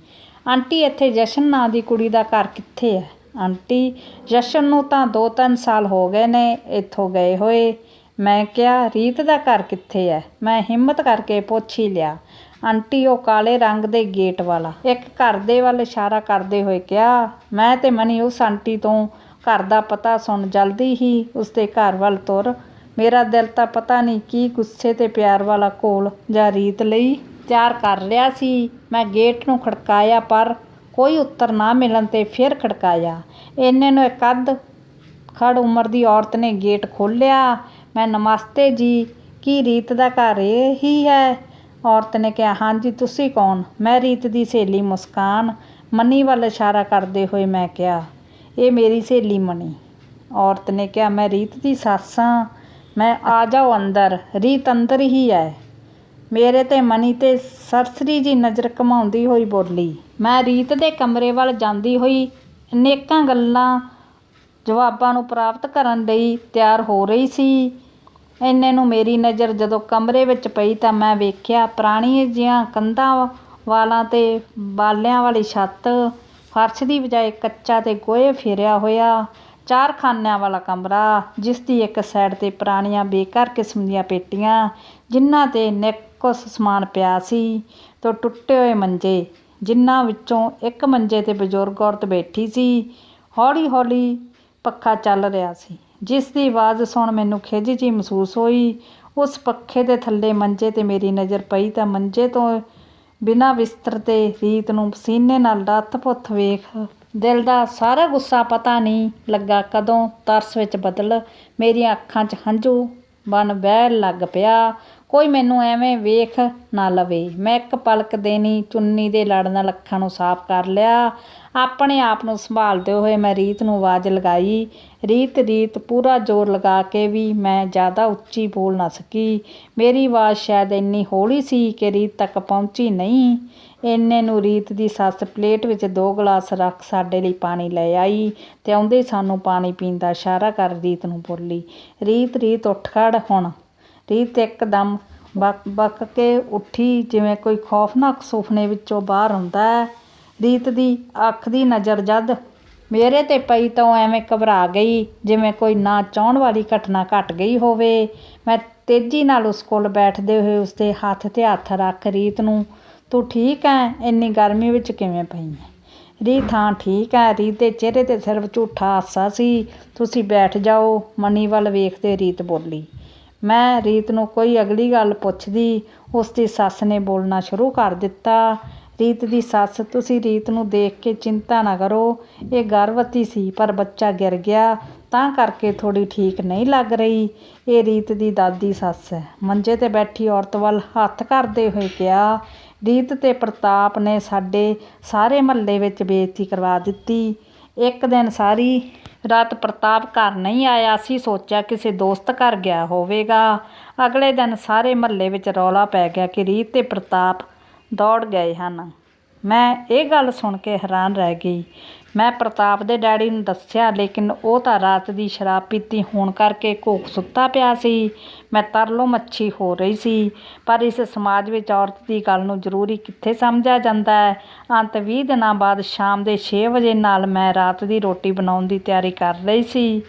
ਆਂਟੀ, ਇੱਥੇ ਜਸ਼ਨ ਨਾਂ ਦੀ ਕੁੜੀ ਦਾ ਘਰ ਕਿੱਥੇ ਹੈ? ਆਂਟੀ, ਜਸ਼ਨ ਨੂੰ ਤਾਂ 2-3 ਸਾਲ ਹੋ ਗਏ ਨੇ, ਇੱਥੋਂ ਗਏ ਹੋਏ। ਮੈਂ ਕਿਹਾ, ਰੀਤ ਦਾ ਘਰ ਕਿੱਥੇ ਹੈ? ਮੈਂ ਹਿੰਮਤ ਕਰਕੇ ਪੁੱਛ ਹੀ ਲਿਆ। ਆਂਟੀ ਉਹ ਕਾਲੇ ਰੰਗ ਦੇ ਗੇਟ ਵਾਲਾ। ਇੱਕ ਘਰ ਦੇ ਵੱਲ ਇਸ਼ਾਰਾ ਕਰਦੇ ਹੋਏ ਕਿਹਾ, ਮੈਂ ਤੇ ਮਨੀ ਉਸ ਆਂਟੀ ਤੋਂ ਘਰ ਦਾ ਪਤਾ ਸੁਣ ਜਲਦੀ ਹੀ ਉਸਦੇ ਘਰ ਵੱਲ ਤੁਰ। ਮੇਰਾ ਦਿਲ ਤਾਂ ਪਤਾ ਨਹੀਂ ਕੀ ਗੁੱਸੇ ਤੇ ਪਿਆਰ ਵਾਲਾ ਘੋਲ ਜਾਂ ਰੀਤ ਲਈ ਤਿਆਰ ਕਰ ਰਿਹਾ ਸੀ। ਮੈਂ ਗੇਟ ਨੂੰ ਖੜਕਾਇਆ, ਪਰ ਕੋਈ ਉੱਤਰ ਨਾ ਮਿਲਣ ਤੇ ਫਿਰ ਖੜਕਾਇਆ। ਇੰਨੇ ਨੂੰ ਇੱਕ ਅੱਧ ਖੜ ਉਮਰ ਦੀ ਔਰਤ ਨੇ ਗੇਟ ਖੋਲ੍ਹਿਆ। ਮੈਂ, ਨਮਸਤੇ ਜੀ, ਕੀ ਰੀਤ ਦਾ ਘਰ ਇਹ ਹੀ ਹੈ? ਔਰਤ ਨੇ ਕਿਹਾ, ਹਾਂਜੀ, ਤੁਸੀਂ ਕੌਣ? ਮੈਂ ਰੀਤ ਦੀ ਸਹੇਲੀ ਮੁਸਕਾਨ। ਮਨੀ ਵੱਲ ਇਸ਼ਾਰਾ ਕਰਦੇ ਹੋਏ ਮੈਂ ਕਿਹਾ, ਇਹ ਮੇਰੀ ਸਹੇਲੀ ਮਨੀ। ਔਰਤ ਨੇ ਕਿਹਾ, ਮੈਂ ਰੀਤ ਦੀ ਸੱਸ ਹਾਂ। ਮੈਂ ਆ ਜਾਓ ਅੰਦਰ। ਰੀਤ ਅੰਦਰ ਹੀ ਹੈ ਮੇਰੇ ਤੇ ਮਨੀ ਤੇ ਸਰਸਰੀ ਜੀ ਨਜ਼ਰ ਘਮਾਉਂਦੀ ਹੋਈ ਬੋਲੀ। ਮੈਂ ਰੀਤ ਦੇ ਕਮਰੇ ਵੱਲ ਜਾਂਦੀ ਹੋਈ ਅਨੇਕਾਂ ਗੱਲਾਂ ਜਵਾਬਾਂ ਨੂੰ ਪ੍ਰਾਪਤ ਕਰਨ ਲਈ ਤਿਆਰ ਹੋ ਰਹੀ ਸੀ। ਇੰਨੇ ਨੂੰ ਮੇਰੀ ਨਜ਼ਰ ਜਦੋਂ ਕਮਰੇ ਵਿੱਚ ਪਈ ਤਾਂ ਮੈਂ ਵੇਖਿਆ ਪੁਰਾਣੀਆਂ ਜਿਹੀਆਂ ਕੰਧਾਂ ਵਾਲਾਂ ਤੇ ਬਾਲਿਆਂ ਵਾਲੀ ਛੱਤ। ਫਰਸ਼ ਦੀ ਬਜਾਏ ਕੱਚਾ ਤੇ ਗੋਹੇ ਫੇਰਿਆ ਹੋਇਆ, ਚਾਰ ਖਾਨਿਆਂ ਵਾਲਾ ਕਮਰਾ, ਜਿਸ ਦੀ ਇੱਕ ਸਾਈਡ ਤੇ ਪੁਰਾਣੀਆਂ ਬੇਕਾਰ ਕਿਸਮ ਦੀਆਂ ਪੇਟੀਆਂ, ਜਿਨ੍ਹਾਂ ਤੇ ਨਿੱਕੁਸ ਸਮਾਨ ਪਿਆ ਸੀ, ਤੇ ਟੁੱਟੇ ਹੋਏ ਮੰਜੇ, ਜਿਨ੍ਹਾਂ ਵਿੱਚੋਂ ਇੱਕ ਮੰਜੇ ਤੇ ਬਜ਼ੁਰਗ ਔਰਤ ਬੈਠੀ ਸੀ। ਹੌਲੀ ਹੌਲੀ ਪੱਖਾ ਚੱਲ ਰਿਹਾ ਸੀ। ਜਿਸ ਦੀ ਆਵਾਜ਼ ਸੁਣ ਮੈਨੂੰ ਖਿਝ ਜੀ ਮਹਿਸੂਸ ਹੋਈ। ਉਸ ਪੱਖੇ ਦੇ ਥੱਲੇ ਮੰਜੇ ਤੇ ਮੇਰੀ ਨਜ਼ਰ ਪਈ ਤਾਂ ਮੰਜੇ ਤੋਂ ਬਿਨਾਂ ਬਿਸਤਰ ਤੇ ਰੀਤ ਨੂੰ ਪਸੀਨੇ ਨਾਲ ਲੱਥ-ਪੁੱਥ ਵੇਖ ਦਿਲ ਦਾ ਸਾਰਾ ਗੁੱਸਾ ਪਤਾ ਨਹੀਂ ਲੱਗਾ ਕਦੋਂ ਤਰਸ ਵਿੱਚ ਬਦਲ ਮੇਰੀਆਂ ਅੱਖਾਂ 'ਚ ਹੰਝੂ ਬਣ ਵਹਿ ਲੱਗ ਪਿਆ। ਕੋਈ ਮੈਨੂੰ ਐਵੇਂ ਵੇਖ ਨਾ ਲਵੇ। ਮੈਂ ਇੱਕ ਪਲਕ ਦੇਣੀ ਚੁੰਨੀ ਦੇ ਲੜ ਨਾਲ ਅੱਖਾਂ ਨੂੰ ਸਾਫ਼ ਕਰ ਲਿਆ। ਆਪਣੇ ਆਪ ਨੂੰ ਸੰਭਾਲਦੇ ਹੋਏ ਮੈਂ ਰੀਤ ਨੂੰ ਆਵਾਜ਼ ਲਗਾਈ। ਰੀਤ ਰੀਤ, ਪੂਰਾ ਜ਼ੋਰ ਲਗਾ ਕੇ ਵੀ ਮੈਂ ਜ਼ਿਆਦਾ ਉੱਚੀ ਬੋਲ ਨਾ ਸਕੀ। ਮੇਰੀ ਆਵਾਜ਼ ਸ਼ਾਇਦ ਇੰਨੀ ਹੌਲੀ ਸੀ ਕਿ ਰੀਤ ਤੱਕ ਪਹੁੰਚੀ ਨਹੀਂ। ਇੰਨੇ ਨੂੰ ਰੀਤ ਦੀ ਸੱਸ ਪਲੇਟ ਵਿੱਚ ਦੋ ਗਲਾਸ ਰੱਖ ਸਾਡੇ ਲਈ ਪਾਣੀ ਲੈ ਆਈ ਤੇ ਆਉਂਦੇ ਸਾਨੂੰ ਪਾਣੀ ਪੀਣ ਦਾ ਇਸ਼ਾਰਾ ਕਰ ਰੀਤ ਨੂੰ ਬੋਲੀ, ਰੀਤ ਰੀਤ, ਉੱਠ ਖੜ ਹੁਣ। ਰੀਤ ਇੱਕਦਮ ਬਕ ਬਕ ਕੇ ਉੱਠੀ, ਜਿਵੇਂ ਕੋਈ ਖੌਫਨਾਕ ਸੁਪਨੇ ਵਿੱਚੋਂ ਬਾਹਰ ਹੁੰਦਾ ਹੈ। ਰੀਤ ਦੀ ਅੱਖ ਦੀ ਨਜ਼ਰ ਜਦ ਮੇਰੇ ਤੇ ਪਈ ਤਾਂ ਉਹ ਐਵੇਂ ਘਬਰਾ ਗਈ, ਜਿਵੇਂ ਕੋਈ ਨਾ ਚਾਹੁਣ ਵਾਲੀ ਘਟਨਾ ਘਟ ਗਈ ਹੋਵੇ। ਮੈਂ ਤੇਜ਼ੀ ਨਾਲ ਉਸ ਕੋਲ ਬੈਠਦੇ ਹੋਏ ਉਸਦੇ ਹੱਥ ਤੇ ਹੱਥ ਰੱਖ ਰੀਤ ਨੂੰ, ਤੂੰ ਠੀਕ ਹੈ ਇੰਨੀ ਗਰਮੀ ਵਿੱਚ ਕਿਵੇਂ ਪਈ ਹੈ ਰੀਤ, ਹਾਂ, ਠੀਕ ਹੈ ਰੀਤ ਦੇ ਚਿਹਰੇ ਤੇ ਸਿਰਫ ਝੂਠਾ ਹਾਸਾ ਸੀ। ਤੁਸੀਂ ਬੈਠ ਜਾਓ। ਮਨੀ ਵੱਲ ਵੇਖਦੇ ਰੀਤ ਬੋਲੀ। ਮੈਂ ਰੀਤ ਨੂੰ ਕੋਈ ਅਗਲੀ ਗੱਲ ਪੁੱਛਦੀ ਉਸ ਦੀ ਸੱਸ ਨੇ ਬੋਲਣਾ ਸ਼ੁਰੂ ਕਰ ਦਿੱਤਾ। ਰੀਤ ਦੀ ਸੱਸ, ਤੁਸੀਂ ਰੀਤ ਨੂੰ ਦੇਖ ਕੇ ਚਿੰਤਾ ਨਾ ਕਰੋ। ਇਹ ਗਰਭਵਤੀ ਸੀ, ਪਰ ਬੱਚਾ ਗਿਰ ਗਿਆ, ਤਾਂ ਕਰਕੇ ਥੋੜੀ ਠੀਕ ਨਹੀਂ ਲੱਗ ਰਹੀ। ਇਹ ਰੀਤ ਦੀ ਦਾਦੀ ਸੱਸ ਹੈ। ਮੰਜੇ ਤੇ ਬੈਠੀ ਔਰਤ ਵੱਲ ਹੱਥ ਕਰਦੇ ਹੋਏ ਕਿਹਾ, ਰੀਤ ਤੇ ਪ੍ਰਤਾਪ ਨੇ ਸਾਡੇ ਸਾਰੇ ਮਹੱਲੇ ਵਿੱਚ ਬੇਇੱਜ਼ਤੀ ਕਰਵਾ ਦਿੱਤੀ। ਇੱਕ ਦਿਨ ਸਾਰੀ ਰਾਤ ਪ੍ਰਤਾਪ ਘਰ ਨਹੀਂ ਆਇਆ, ਅਸੀਂ ਸੋਚਿਆ ਕਿਸੇ ਦੋਸਤ ਘਰ ਗਿਆ ਹੋਵੇਗਾ। ਅਗਲੇ ਦਿਨ ਸਾਰੇ ਮਹੱਲੇ ਵਿੱਚ ਰੌਲਾ ਪੈ ਗਿਆ ਕਿ ਰੀਤ ਤੇ ਪ੍ਰਤਾਪ ਦੌੜ ਗਏ ਹਨ। ਮੈਂ ਇਹ ਗੱਲ ਸੁਣ ਕੇ ਹੈਰਾਨ ਰਹਿ ਗਈ। ਮੈਂ ਪ੍ਰਤਾਪ ਦੇ ਡੈਡੀ ਨੂੰ ਦੱਸਿਆ, ਲੇਕਿਨ ਉਹ ਤਾਂ ਰਾਤ ਦੀ ਸ਼ਰਾਬ ਪੀਤੀ ਹੋਣ ਕਰਕੇ ਘੋਖ ਸੁੱਤਾ ਪਿਆ ਸੀ। ਮੈਂ ਤਰਲੋ ਮੱਛੀ ਹੋ ਰਹੀ ਸੀ, ਪਰ ਇਸ ਸਮਾਜ ਵਿੱਚ ਔਰਤ ਦੀ ਗੱਲ ਨੂੰ ਜ਼ਰੂਰੀ ਕਿੱਥੇ ਸਮਝਿਆ ਜਾਂਦਾ ਹੈ? ਅੰਤ 20 ਦਿਨਾਂ ਬਾਅਦ ਸ਼ਾਮ ਦੇ 6 ਵਜੇ ਨਾਲ ਮੈਂ ਰਾਤ ਦੀ ਰੋਟੀ ਬਣਾਉਣ ਦੀ ਤਿਆਰੀ ਕਰ ਰਹੀ ਸੀ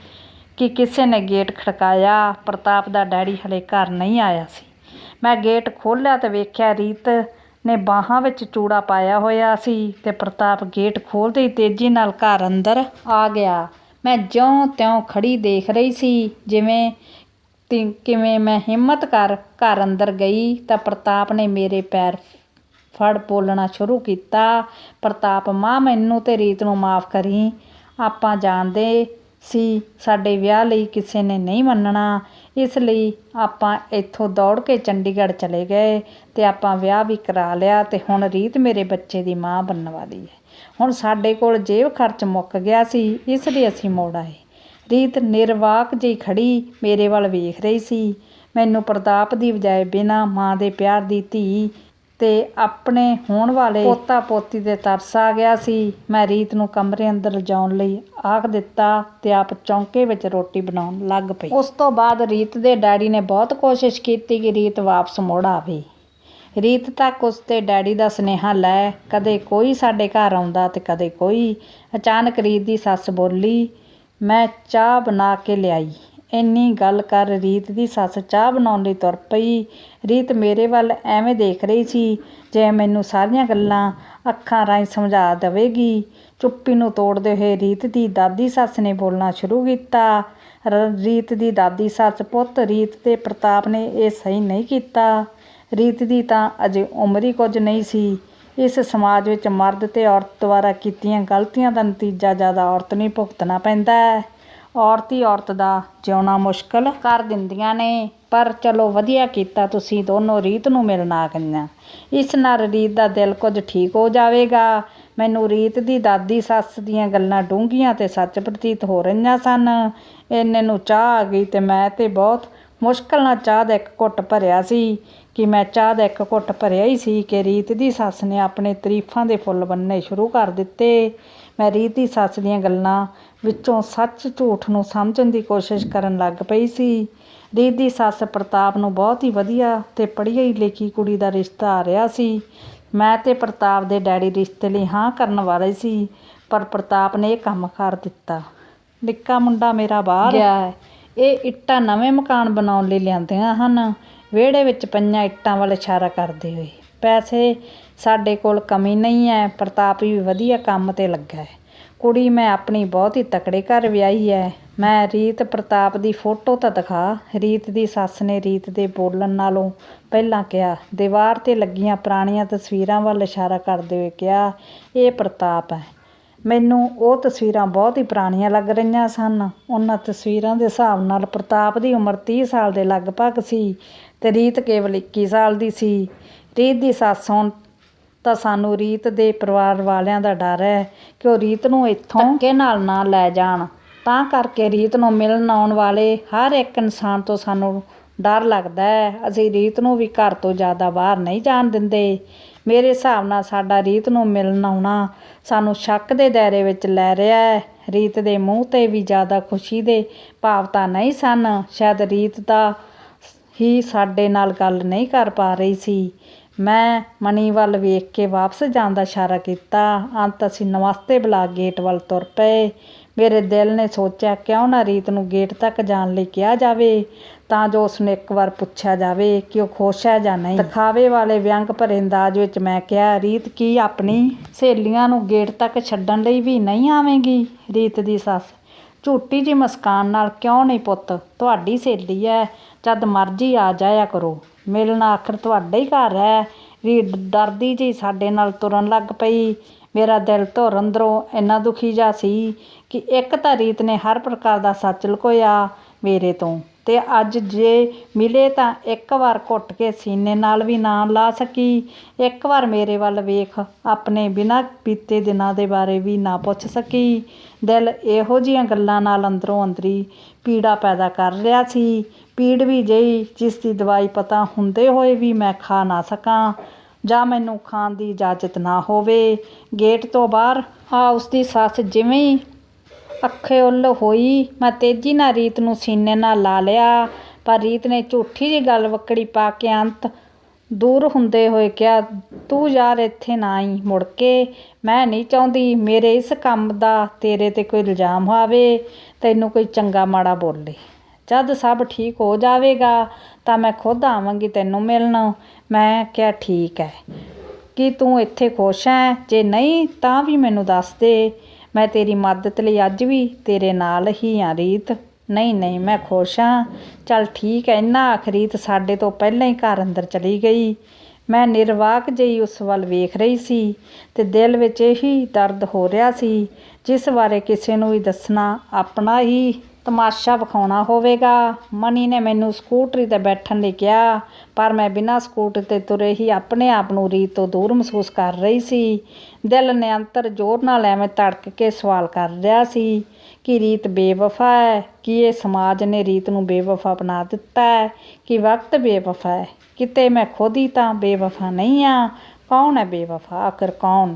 ਕਿ ਕਿਸੇ ਨੇ ਗੇਟ ਖੜਕਾਇਆ। ਪ੍ਰਤਾਪ ਦਾ ਡੈਡੀ ਹਲੇ ਘਰ ਨਹੀਂ ਆਇਆ ਸੀ। ਮੈਂ ਗੇਟ ਖੋਲ੍ਹਿਆ ਤੇ ਵੇਖਿਆ ਰੀਤ ਨੇ ਬਾਹਾਂ ਵਿੱਚ ਚੂੜਾ ਪਾਇਆ ਹੋਇਆ ਸੀ ਤੇ ਪ੍ਰਤਾਪ ਗੇਟ ਖੋਲ੍ਹਦੇ ਹੀ ਤੇਜ਼ੀ ਨਾਲ ਘਰ ਅੰਦਰ ਆ ਗਿਆ। ਮੈਂ ਜਿਉਂ ਤਿਉਂ ਖੜੀ ਦੇਖ ਰਹੀ ਸੀ, ਜਿਵੇਂ ਤੀ, ਕਿਵੇਂ ਮੈਂ ਹਿੰਮਤ ਕਰ ਘਰ ਅੰਦਰ ਗਈ ਤਾਂ ਪ੍ਰਤਾਪ ਨੇ ਮੇਰੇ ਪੈਰ ਫੜ ਬੋਲਣਾ ਸ਼ੁਰੂ ਕੀਤਾ। ਪ੍ਰਤਾਪ, ਮਾਂ, ਮੈਨੂੰ ਤੇ ਰੀਤ ਨੂੰ ਮਾਫ ਕਰੀ। ਆਪਾਂ ਜਾਣਦੇ ਸੀ, ਸਾਡੇ ਵਿਆਹ ਲਈ ਕਿਸੇ ਨੇ ਨਹੀਂ ਮੰਨਣਾ। ਇਸ ਲਈ ਆਪਾਂ ਇੱਥੋਂ ਦੌੜ ਕੇ ਚੰਡੀਗੜ੍ਹ ਚਲੇ ਗਏ ਅਤੇ ਆਪਾਂ ਵਿਆਹ ਵੀ ਕਰਾ ਲਿਆ ਅਤੇ ਹੁਣ ਰੀਤ ਮੇਰੇ ਬੱਚੇ ਦੀ ਮਾਂ ਬਣਨ ਵਾਲੀ ਹੈ। ਹੁਣ ਸਾਡੇ ਕੋਲ ਜੇਬ ਖਰਚ ਮੁੱਕ ਗਿਆ ਸੀ, ਇਸ ਲਈ ਅਸੀਂ ਮੋੜ ਆਏ। ਰੀਤ ਨਿਰਵਾਕ ਜਿਹੀ ਖੜ੍ਹੀ ਮੇਰੇ ਵੱਲ ਵੇਖ ਰਹੀ ਸੀ। ਮੈਨੂੰ ਪ੍ਰਤਾਪ ਦੀ ਬਜਾਏ ਬਿਨਾਂ ਮਾਂ ਦੇ ਪਿਆਰ ਦੀ ਧੀ ਤੇ ਆਪਣੇ ਹੋਣ ਵਾਲੇ ਪੋਤਾ ਪੋਤੀ ਦੇ ਤਰਸ ਆ ਗਿਆ ਸੀ। ਮੈਂ ਰੀਤ ਨੂੰ ਕਮਰੇ ਅੰਦਰ ਲਿਜਾਉਣ ਲਈ ਆਖ ਦਿੱਤਾ ਅਤੇ ਆਪ ਚੌਂਕੇ ਵਿੱਚ ਰੋਟੀ ਬਣਾਉਣ ਲੱਗ ਪਈ। ਉਸ ਤੋਂ ਬਾਅਦ ਰੀਤ ਦੇ ਡੈਡੀ ਨੇ ਬਹੁਤ ਕੋਸ਼ਿਸ਼ ਕੀਤੀ ਕਿ ਰੀਤ ਵਾਪਸ ਮੁੜ ਆਵੇ। ਰੀਤ ਤੱਕ ਉਸ ਤੇ ਡੈਡੀ ਦਾ ਸੁਨੇਹਾ ਲੈ, ਕਦੇ ਕੋਈ ਸਾਡੇ ਘਰ ਆਉਂਦਾ ਤੇ ਕਦੇ ਕੋਈ। ਅਚਾਨਕ ਰੀਤ ਦੀ ਸੱਸ ਬੋਲੀ, ਮੈਂ ਚਾਹ ਬਣਾ ਕੇ ਲਿਆਈ। ਇੰਨੀ ਗੱਲ ਕਰ ਰੀਤ ਦੀ ਸੱਸ ਚਾਹ ਬਣਾਉਣ ਲਈ ਤੁਰ ਪਈ। ਰੀਤ ਮੇਰੇ ਵੱਲ ਐਵੇਂ ਦੇਖ ਰਹੀ ਸੀ ਜਿਵੇਂ ਮੈਨੂੰ ਸਾਰੀਆਂ ਗੱਲਾਂ ਅੱਖਾਂ ਰਾਹੀਂ ਸਮਝਾ ਦੇਵੇਗੀ। ਚੁੱਪੀ ਨੂੰ ਤੋੜਦੇ ਹੋਏ ਰੀਤ ਦੀ ਦਾਦੀ ਸੱਸ ਨੇ ਬੋਲਣਾ ਸ਼ੁਰੂ ਕੀਤਾ। ਰ- ਰੀਤ ਦੀ ਦਾਦੀ ਸੱਸ ਪੁੱਤ ਰੀਤ ਤੇ ਪ੍ਰਤਾਪ ਨੇ ਇਹ ਸਹੀ ਨਹੀਂ ਕੀਤਾ। ਰੀਤ ਦੀ ਤਾਂ ਅਜੇ ਉਮਰ ਹੀ ਕੁਝ ਨਹੀਂ ਸੀ। ਇਸ ਸਮਾਜ ਵਿੱਚ ਮਰਦ ਤੇ ਔਰਤ ਦੁਆਰਾ ਕੀਤੀਆਂ ਗਲਤੀਆਂ ਦਾ ਨਤੀਜਾ ਜ਼ਿਆਦਾ ਔਰਤ ਨੂੰ ਭੁਗਤਣਾ ਪੈਂਦਾ ਹੈ। ਔਰਤ ਹੀ ਔਰਤ ਦਾ ਜਿਉਣਾ ਮੁਸ਼ਕਲ ਕਰ ਦਿੰਦੀਆਂ ਨੇ। ਪਰ ਚਲੋ ਵਧੀਆ ਕੀਤਾ ਤੁਸੀਂ ਦੋਨੋਂ ਰੀਤ ਨੂੰ ਮਿਲਣਾ ਆ ਗਈਆਂ। ਇਸ ਨਾਲ ਰੀਤ ਦਾ ਦਿਲ ਕੁਝ ਠੀਕ ਹੋ ਜਾਵੇਗਾ। ਮੈਨੂੰ ਰੀਤ ਦੀ ਦਾਦੀ ਸੱਸ ਦੀਆਂ ਗੱਲਾਂ ਡੂੰਘੀਆਂ ਤੇ ਸੱਚ ਪ੍ਰਤੀਤ ਹੋ ਰਹੀਆਂ ਸਨ। ਇੰਨੇ ਨੂੰ ਚਾਹ ਆ ਗਈ ਤੇ ਮੈਂ ਤੇ ਬਹੁਤ ਮੁਸ਼ਕਲ ਨਾਲ ਚਾਹ ਦਾ ਇੱਕ ਘੁੱਟ ਭਰਿਆ ਸੀ। ਕਿ ਮੈਂ ਚਾਹ ਦਾ ਇੱਕ ਘੁੱਟ ਭਰਿਆ ਹੀ ਸੀ ਕਿ ਰੀਤ ਦੀ ਸੱਸ ਨੇ ਆਪਣੇ ਤਾਰੀਫਾਂ ਦੇ ਫੁੱਲ ਬੰਨਣੇ ਸ਼ੁਰੂ ਕਰ ਦਿੱਤੇ। ਮੈਂ ਰੀਤ ਦੀ ਸੱਸ ਦੀਆਂ ਗੱਲਾਂ ਵਿੱਚੋਂ ਸੱਚ ਝੂਠ ਨੂੰ ਸਮਝਣ ਦੀ ਕੋਸ਼ਿਸ਼ ਕਰਨ ਲੱਗ ਪਈ ਸੀ। ਰੀਤ ਦੀ ਸੱਸ ਪ੍ਰਤਾਪ ਨੂੰ ਬਹੁਤ ਹੀ ਵਧੀਆ ਤੇ ਪੜ੍ਹੀ ਹੀ ਲਿਖੀ ਕੁੜੀ ਦਾ ਰਿਸ਼ਤਾ ਆ ਰਿਹਾ ਸੀ। ਮੈਂ ਤੇ ਪ੍ਰਤਾਪ ਦੇ ਡੈਡੀ ਰਿਸ਼ਤੇ ਲਈ ਹਾਂ ਕਰਨ ਵਾਲੇ ਸੀ, ਪਰ ਪ੍ਰਤਾਪ ਨੇ ਇਹ ਕੰਮ ਕਰ ਦਿੱਤਾ। ਨਿੱਕਾ ਮੁੰਡਾ ਮੇਰਾ ਬਾਹਰ। ਗਿਆ ਹੈ। ਇਹ ਇੱਟਾਂ ਨਵੇਂ ਮਕਾਨ ਬਣਾਉਣ ਲਈ ਲਿਆਂਦੀਆਂ ਹਨ। ਵਿਹੜੇ ਵਿੱਚ ਪਈਆਂ ਇੱਟਾਂ ਵੱਲ ਇਸ਼ਾਰਾ ਕਰਦੇ ਹੋਏ। ਪੈਸੇ ਸਾਡੇ ਕੋਲ ਕਮੀ ਨਹੀਂ ਹੈ ਪ੍ਰਤਾਪ ਵੀ ਵਧੀਆ ਕੰਮ ਤੇ ਲੱਗਾ ਹੈ। ਕੁੜੀ, ਮੈਂ ਆਪਣੀ ਬਹੁਤ ਹੀ ਤਕੜੇ ਘਰ ਵਿਆਹੀ ਹੈ ਮੈਂ ਰੀਤ ਪ੍ਰਤਾਪ ਦੀ ਫੋਟੋ ਤਾਂ ਦਿਖਾ। ਰੀਤ ਦੀ ਸੱਸ ਨੇ ਰੀਤ ਦੇ ਬੋਲਣ ਨਾਲੋਂ ਪਹਿਲਾਂ ਕਿਹਾ, ਦੀਵਾਰ ਤੇ ਲੱਗੀਆਂ ਪੁਰਾਣੀਆਂ ਤਸਵੀਰਾਂ ਵੱਲ ਇਸ਼ਾਰਾ ਕਰਦੇ ਹੋਏ ਕਿਹਾ, ਇਹ ਪ੍ਰਤਾਪ ਹੈ। ਮੈਨੂੰ ਉਹ ਤਸਵੀਰਾਂ ਬਹੁਤ ਹੀ ਪੁਰਾਣੀਆਂ ਲੱਗ ਰਹੀਆਂ ਸਨ। ਉਹਨਾਂ ਤਸਵੀਰਾਂ ਦੇ ਹਿਸਾਬ ਨਾਲ ਪ੍ਰਤਾਪ ਦੀ ਉਮਰ 30 ਸਾਲ ਦੇ ਲਗਭਗ ਸੀ ਤੇ ਰੀਤ ਕੇਵਲ 21 ਸਾਲ ਦੀ ਸੀ। ਰੀਤ ਦੀ ਸੱਸ ਹੁਣ ਤਾਂ ਸਾਨੂੰ ਰੀਤ ਦੇ ਪਰਿਵਾਰ ਵਾਲਿਆਂ ਦਾ ਡਰ ਹੈ ਕਿ ਉਹ ਰੀਤ ਨੂੰ ਇੱਥੋਂ ਧੱਕੇ ਨਾਲ ਨਾ ਲੈ ਜਾਣ। ਤਾਂ ਕਰਕੇ ਰੀਤ ਨੂੰ ਮਿਲਣ ਆਉਣ ਵਾਲੇ ਹਰ ਇੱਕ ਇਨਸਾਨ ਤੋਂ ਸਾਨੂੰ ਡਰ ਲੱਗਦਾ ਹੈ। ਅਸੀਂ ਰੀਤ ਨੂੰ ਵੀ ਘਰ ਤੋਂ ਜ਼ਿਆਦਾ ਬਾਹਰ ਨਹੀਂ ਜਾਣ ਦਿੰਦੇ। ਮੇਰੇ ਹਿਸਾਬ ਨਾਲ ਸਾਡਾ ਰੀਤ ਨੂੰ ਮਿਲਣ ਆਉਣਾ ਸਾਨੂੰ ਸ਼ੱਕ ਦੇ ਦਾਇਰੇ ਵਿੱਚ ਲੈ ਰਿਹਾ ਹੈ। ਰੀਤ ਦੇ ਮੂੰਹ ਤੇ ਵੀ ਜ਼ਿਆਦਾ ਖੁਸ਼ੀ ਦੇ ਭਾਵ ਤਾਂ ਨਹੀਂ ਸਨ। ਸ਼ਾਇਦ ਰੀਤ ਦਾ ਹੀ ਸਾਡੇ ਨਾਲ ਗੱਲ ਨਹੀਂ ਕਰ ਪਾ ਰਹੀ ਸੀ। ਮੈਂ ਮਣੀ ਵੱਲ ਵੇਖ ਕੇ ਵਾਪਸ ਜਾਣ ਦਾ ਇਸ਼ਾਰਾ ਕੀਤਾ। ਅੰਤ ਅਸੀਂ ਨਮਸਤੇ ਬੁਲਾ ਗੇਟ ਵੱਲ ਤੁਰ ਪਏ। ਮੇਰੇ ਦਿਲ ਨੇ ਸੋਚਿਆ, ਕਿਉਂ ਨਾ ਰੀਤ ਨੂੰ ਗੇਟ ਤੱਕ ਜਾਣ ਲਈ ਕਿਹਾ ਜਾਵੇ? ਤਾਂ ਜੋ ਉਸ ਨੂੰ ਇੱਕ ਵਾਰ ਪੁੱਛਿਆ ਜਾਵੇ ਕਿ ਉਹ ਖੁਸ਼ ਹੈ ਜਾਂ ਨਹੀਂ। ਦਿਖਾਵੇ ਵਾਲੇ ਵਿਅੰਗ ਭਰੇ ਅੰਦਾਜ਼ ਵਿੱਚ ਮੈਂ ਕਿਹਾ, ਰੀਤ, ਕੀ ਆਪਣੀ ਸਹੇਲੀਆਂ ਨੂੰ ਗੇਟ ਤੱਕ ਛੱਡਣ ਲਈ ਵੀ ਨਹੀਂ ਆਵੇਂਗੀ? ਰੀਤ ਦੀ ਸੱਸ, ਝੂਠੀ ਜੀ ਮੁਸਕਾਨ ਨਾਲ ਕਿਉਂ ਨਹੀਂ ਪੁੱਤ? ਤੁਹਾਡੀ ਸਹੇਲੀ ਹੈ। ਜਦ ਮਰਜ਼ੀ ਆ ਜਾਇਆ ਕਰੋ। ਮਿਲਣਾ ਆਖਰ ਤੁਹਾਡਾ ਹੀ ਘਰ ਹੈ। ਰੀਤ ਡਰਦੀ ਜੀ ਸਾਡੇ ਨਾਲ ਤੁਰਨ ਲੱਗ ਪਈ। ਮੇਰਾ ਦਿਲ ਧੁਰ ਅੰਦਰੋਂ ਇੰਨਾ ਦੁਖੀ ਜਿਹਾ ਸੀ ਕਿ ਇੱਕ ਤਾਂ ਰੀਤ ਨੇ ਹਰ ਪ੍ਰਕਾਰ ਦਾ ਸੱਚ ਲੁਕੋਇਆ ਮੇਰੇ ਤੋਂ ਅਤੇ ਅੱਜ ਜੇ ਮਿਲੇ ਤਾਂ ਇੱਕ ਵਾਰ ਘੁੱਟ ਕੇ ਸੀਨੇ ਨਾਲ ਵੀ ਨਾ ਲਾ ਸਕੀ। ਇੱਕ ਵਾਰ ਮੇਰੇ ਵੱਲ ਵੇਖ, ਆਪਣੇ ਬਿਨਾਂ ਬੀਤੇ ਦਿਨਾਂ ਦੇ ਬਾਰੇ ਵੀ ਨਾ ਪੁੱਛ ਸਕੀ। ਦਿਲ ਇਹੋ ਜਿਹੀਆਂ ਗੱਲਾਂ ਨਾਲ ਅੰਦਰੋਂ ਅੰਦਰੀ ਪੀੜਾ ਪੈਦਾ ਕਰ ਰਿਹਾ ਸੀ। ਪੀੜ ਵੀ ਜਈ, ਜਿਸ ਦੀ ਦਵਾਈ ਪਤਾ ਹੁੰਦੇ ਹੋਏ ਵੀ ਮੈਂ ਖਾ ਨਾ ਸਕਾਂ। ਜਾਂ ਮੈਨੂੰ ਖਾਣ ਦੀ ਇਜਾਜ਼ਤ ਨਾ ਹੋਵੇ। ਗੇਟ ਤੋਂ ਬਾਹਰ ਆ ਉਸ ਦੀ ਸੱਸ ਜਿਵੇਂ ਹੀ ਅੱਖੇ ਉੱਲ ਹੋਈ। ਮੈਂ ਤੇਜ਼ੀ ਨਾਲ ਰੀਤ ਨੂੰ ਸੀਨੇ ਨਾਲ ਲਾ ਲਿਆ, ਪਰ ਰੀਤ ਨੇ ਝੂਠੀ ਜੀ ਗੱਲ ਵਕੜੀ ਪਾ ਕੇ ਅੰਤ ਦੂਰ ਹੁੰਦੇ ਹੋਏ ਕਿਹਾ, ਤੂੰ ਯਾਰ ਇੱਥੇ ਨਾ ਆਈ ਮੁੜ ਕੇ। ਮੈਂ ਨਹੀਂ ਚਾਹੁੰਦੀ ਮੇਰੇ ਇਸ ਕੰਮ ਦਾ ਤੇਰੇ ਤੇ ਕੋਈ ਇਲਜ਼ਾਮ ਆਵੇ, ਤੈਨੂੰ ਕੋਈ ਚੰਗਾ ਮਾੜਾ ਬੋਲੇ। ਜਦ ਸਭ ਠੀਕ ਹੋ ਜਾਵੇਗਾ ਤਾਂ ਮੈਂ ਖੁਦ ਆਵਾਂਗੀ ਤੈਨੂੰ ਮਿਲਣ। ਮੈਂ ਕਿਹਾ, ਠੀਕ ਹੈ। ਕੀ ਤੂੰ ਇੱਥੇ ਖੁਸ਼ ਹੈ ਜੇ ਨਹੀਂ, ਤਾਂ ਵੀ ਮੈਨੂੰ ਦੱਸ ਦੇ। ਮੈਂ ਤੇਰੀ ਮਦਦ ਲਈ ਅੱਜ ਵੀ ਤੇਰੇ ਨਾਲ ਹੀ ਹਾਂ ਰੀਤ। ਨਹੀਂ ਨਹੀਂ, ਮੈਂ ਖੁਸ਼ ਹਾਂ ਚੱਲ ਠੀਕ ਹੈ ਇੰਨਾ ਆਖਰੀਤ ਸਾਡੇ ਤੋਂ ਪਹਿਲਾਂ ਹੀ ਘਰ ਅੰਦਰ ਚਲੀ ਗਈ। ਮੈਂ ਨਿਰਵਾਕ ਜਿਹੀ ਉਸ ਵੱਲ ਵੇਖ ਰਹੀ ਸੀ ਤੇ ਦਿਲ ਵਿੱਚ ਇਹੀ ਦਰਦ ਹੋ ਰਿਹਾ ਸੀ, ਜਿਸ ਬਾਰੇ ਕਿਸੇ ਨੂੰ ਵੀ ਦੱਸਣਾ ਆਪਣਾ ਹੀ ਤਮਾਸ਼ਾ ਵਿਖਾਉਣਾ ਹੋਵੇਗਾ। ਮਨੀ ਨੇ ਮੈਨੂੰ ਸਕੂਟਰੀ ਤੇ ਬੈਠਣ ਲਈ ਕਿਹਾ, ਪਰ ਮੈਂ ਬਿਨਾਂ ਸਕੂਟਰੀ ਤੇ ਤੁਰੇ ਹੀ ਆਪਣੇ ਆਪ ਨੂੰ ਰੀਤ ਤੋਂ ਦੂਰ ਮਹਿਸੂਸ ਕਰ ਰਹੀ ਸੀ। ਦਿਲ ਨੇ ਅੰਤਰ ਜ਼ੋਰ ਨਾਲ ਐਵੇਂ ਧੜਕ ਕੇ ਸਵਾਲ ਕਰ ਰਿਹਾ ਸੀ ਕਿ ਰੀਤ ਬੇਵਫਾ ਹੈ, ਕਿ ਇਹ ਸਮਾਜ ਨੇ ਰੀਤ ਨੂੰ ਬੇਵਫਾ ਬਣਾ ਦਿੱਤਾ ਹੈ, ਕਿ ਵਕਤ ਬੇਵਫਾ ਹੈ। ਕਿਤੇ ਮੈਂ ਖੁਦ ਹੀ ਤਾਂ ਬੇਵਫਾ ਨਹੀਂ ਆ ਕੌਣ ਹੈ ਬੇਵਫਾ? ਆਖਰ ਕੌਣ?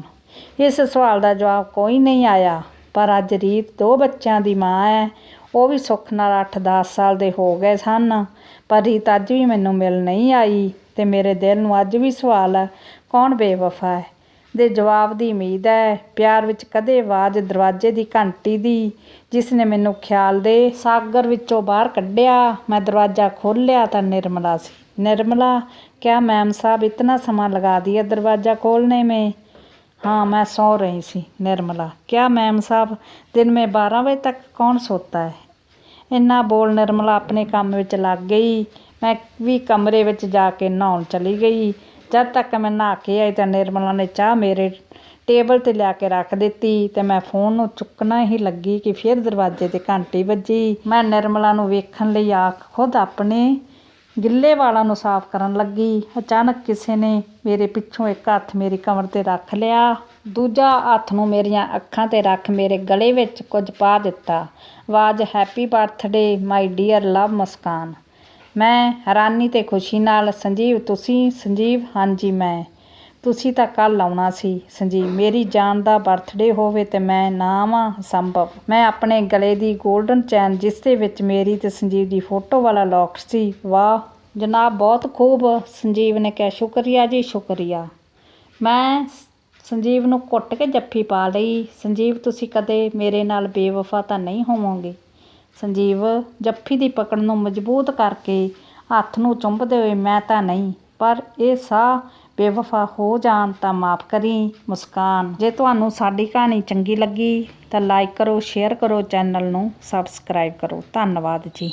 ਇਸ ਸਵਾਲ ਦਾ ਜਵਾਬ ਕੋਈ ਨਹੀਂ ਆਇਆ, ਪਰ ਅੱਜ ਰੀਤ ਦੋ ਬੱਚਿਆਂ ਦੀ ਮਾਂ ਹੈ। ਉਹ ਵੀ ਸੁੱਖ ਨਾਲ 8-10 ਸਾਲ ਦੇ ਹੋ ਗਏ ਸਨ ਪਰ ਰੀਤ ਅੱਜ ਵੀ ਮੈਨੂੰ ਮਿਲ ਨਹੀਂ ਆਈ ਤੇ ਮੇਰੇ ਦਿਲ ਨੂੰ ਅੱਜ ਵੀ ਸਵਾਲ ਹੈ ਕੌਣ ਬੇਵਫਾ ਹੈ ਦੇ ਜਵਾਬ ਦੀ ਉਮੀਦ ਹੈ ਪਿਆਰ ਵਿੱਚ ਕਦੇ ਆਵਾਜ਼ ਦਰਵਾਜ਼ੇ ਦੀ ਘੰਟੀ ਦੀ ਜਿਸ ਨੇ ਮੈਨੂੰ ਖਿਆਲ ਦੇ ਸਾਗਰ ਵਿੱਚੋਂ ਬਾਹਰ ਕੱਢਿਆ ਮੈਂ ਦਰਵਾਜ਼ਾ ਖੋਲ੍ਹਿਆ ਤਾਂ ਨਿਰਮਲਾ ਸੀ ਨਿਰਮਲਾ क्या मैम साहब इतना समा लगा दिया दरवाज़ा खोलने में हाँ मैं सो रही सी निर्मला क्या मैम साहब दिन में बारह बजे तक कौन सोता है ਇੰਨਾ ਬੋਲ ਨਿਰਮਲਾ ਆਪਣੇ ਕੰਮ ਵਿੱਚ ਲੱਗ ਗਈ ਮੈਂ ਵੀ ਕਮਰੇ ਵਿੱਚ ਜਾ ਕੇ ਨਹਾਉਣ ਚਲੀ ਗਈ ਜਦ ਤੱਕ ਮੈਂ ਨਹਾ ਕੇ ਆਈ ਤਾਂ ਨਿਰਮਲਾ ਨੇ ਚਾਹ ਮੇਰੇ ਟੇਬਲ ਤੇ ਲਿਆ ਕੇ ਰੱਖ ਦਿੱਤੀ ਤੇ ਮੈਂ ਫੋਨ ਨੂੰ ਚੁੱਕਣਾ ਹੀ ਲੱਗੀ ਕਿ ਫਿਰ ਦਰਵਾਜ਼ੇ ਤੇ ਘੰਟੀ ਵੱਜੀ ਮੈਂ ਨਿਰਮਲਾ ਨੂੰ ਵੇਖਣ ਲਈ ਆ ਖੁਦ ਆਪਣੇ ਗਿੱਲੇ ਵਾਲਾਂ ਨੂੰ ਸਾਫ਼ ਕਰਨ ਲੱਗੀ। ਅਚਾਨਕ ਕਿਸੇ ਨੇ ਮੇਰੇ ਪਿੱਛੋਂ ਇੱਕ ਹੱਥ ਮੇਰੀ ਕਮਰ ਤੇ ਰੱਖ ਲਿਆ। ਦੂਜਾ ਹੱਥ ਨੂੰ ਮੇਰੀਆਂ ਅੱਖਾਂ ਤੇ ਰੱਖ ਮੇਰੇ ਗਲੇ ਵਿੱਚ ਕੁਝ ਪਾ ਦਿੱਤਾ। ਆਵਾਜ਼ happy birthday my dear love Muskan ਮੈਂ ਹੈਰਾਨੀ ਅਤੇ ਖੁਸ਼ੀ ਨਾਲ, ਸੰਜੀਵ, ਤੁਸੀਂ? ਸੰਜੀਵ, ਹਾਂਜੀ, ਮੈਂ। ਤੁਸੀਂ ਤਾਂ ਕੱਲ ਆਉਣਾ ਸੀ। ਸੰਜੀਵ, ਮੇਰੀ ਜਾਨ ਦਾ ਬਰਥਡੇ ਹੋਵੇ ਤੇ ਮੈਂ ਨਾ ਆਵਾਂ ਸੰਭਵ। ਮੈਂ ਆਪਣੇ ਗਲੇ ਦੀ 골ਡਨ ਚੈਨ, ਜਿਸ ਦੇ ਵਿੱਚ ਮੇਰੀ ਤੇ ਸੰਜੀਵ ਦੀ ਫੋਟੋ ਵਾਲਾ ਲੌਕ ਸੀ। ਵਾਹ, ਜਨਾਬ ਬਹੁਤ ਖੂਬ। ਸੰਜੀਵ ਨੇ ਕਿਹਾ, ਸ਼ੁਕਰੀਆ ਜੀ, ਸ਼ੁਕਰੀਆ। ਮੈਂ ਸੰਜੀਵ ਨੂੰ ਕੁੱਟ ਕੇ ਜੱਫੀ ਪਾ ਲਈ। ਸੰਜੀਵ, ਤੁਸੀਂ ਕਦੇ ਮੇਰੇ ਨਾਲ ਬੇਵਫਾ ਤਾਂ ਨਹੀਂ ਹੋਵੋਗੇ? ਸੰਜੀਵ ਜੱਫੀ ਦੀ ਪਕੜ ਨੂੰ ਮਜ਼ਬੂਤ ਕਰਕੇ ਹੱਥ ਨੂੰ ਚੁੰਬਦੇ ਹੋਏ, ਮੈਂ ਤਾਂ ਨਹੀਂ, ਪਰ ਇਹ ਸਾਹ ਬੇਵਫਾ ਹੋ ਜਾਣ ਤਾਂ ਮਾਫ ਕਰੀ ਮੁਸਕਾਨ। ਜੇ ਤੁਹਾਨੂੰ ਸਾਡੀ ਕਹਾਣੀ ਚੰਗੀ ਲੱਗੀ ਤਾਂ ਲਾਈਕ ਕਰੋ ਸ਼ੇਅਰ ਕਰੋ ਚੈਨਲ ਨੂੰ ਸਬਸਕ੍ਰਾਈਬ ਕਰੋ। ਧੰਨਵਾਦ ਜੀ।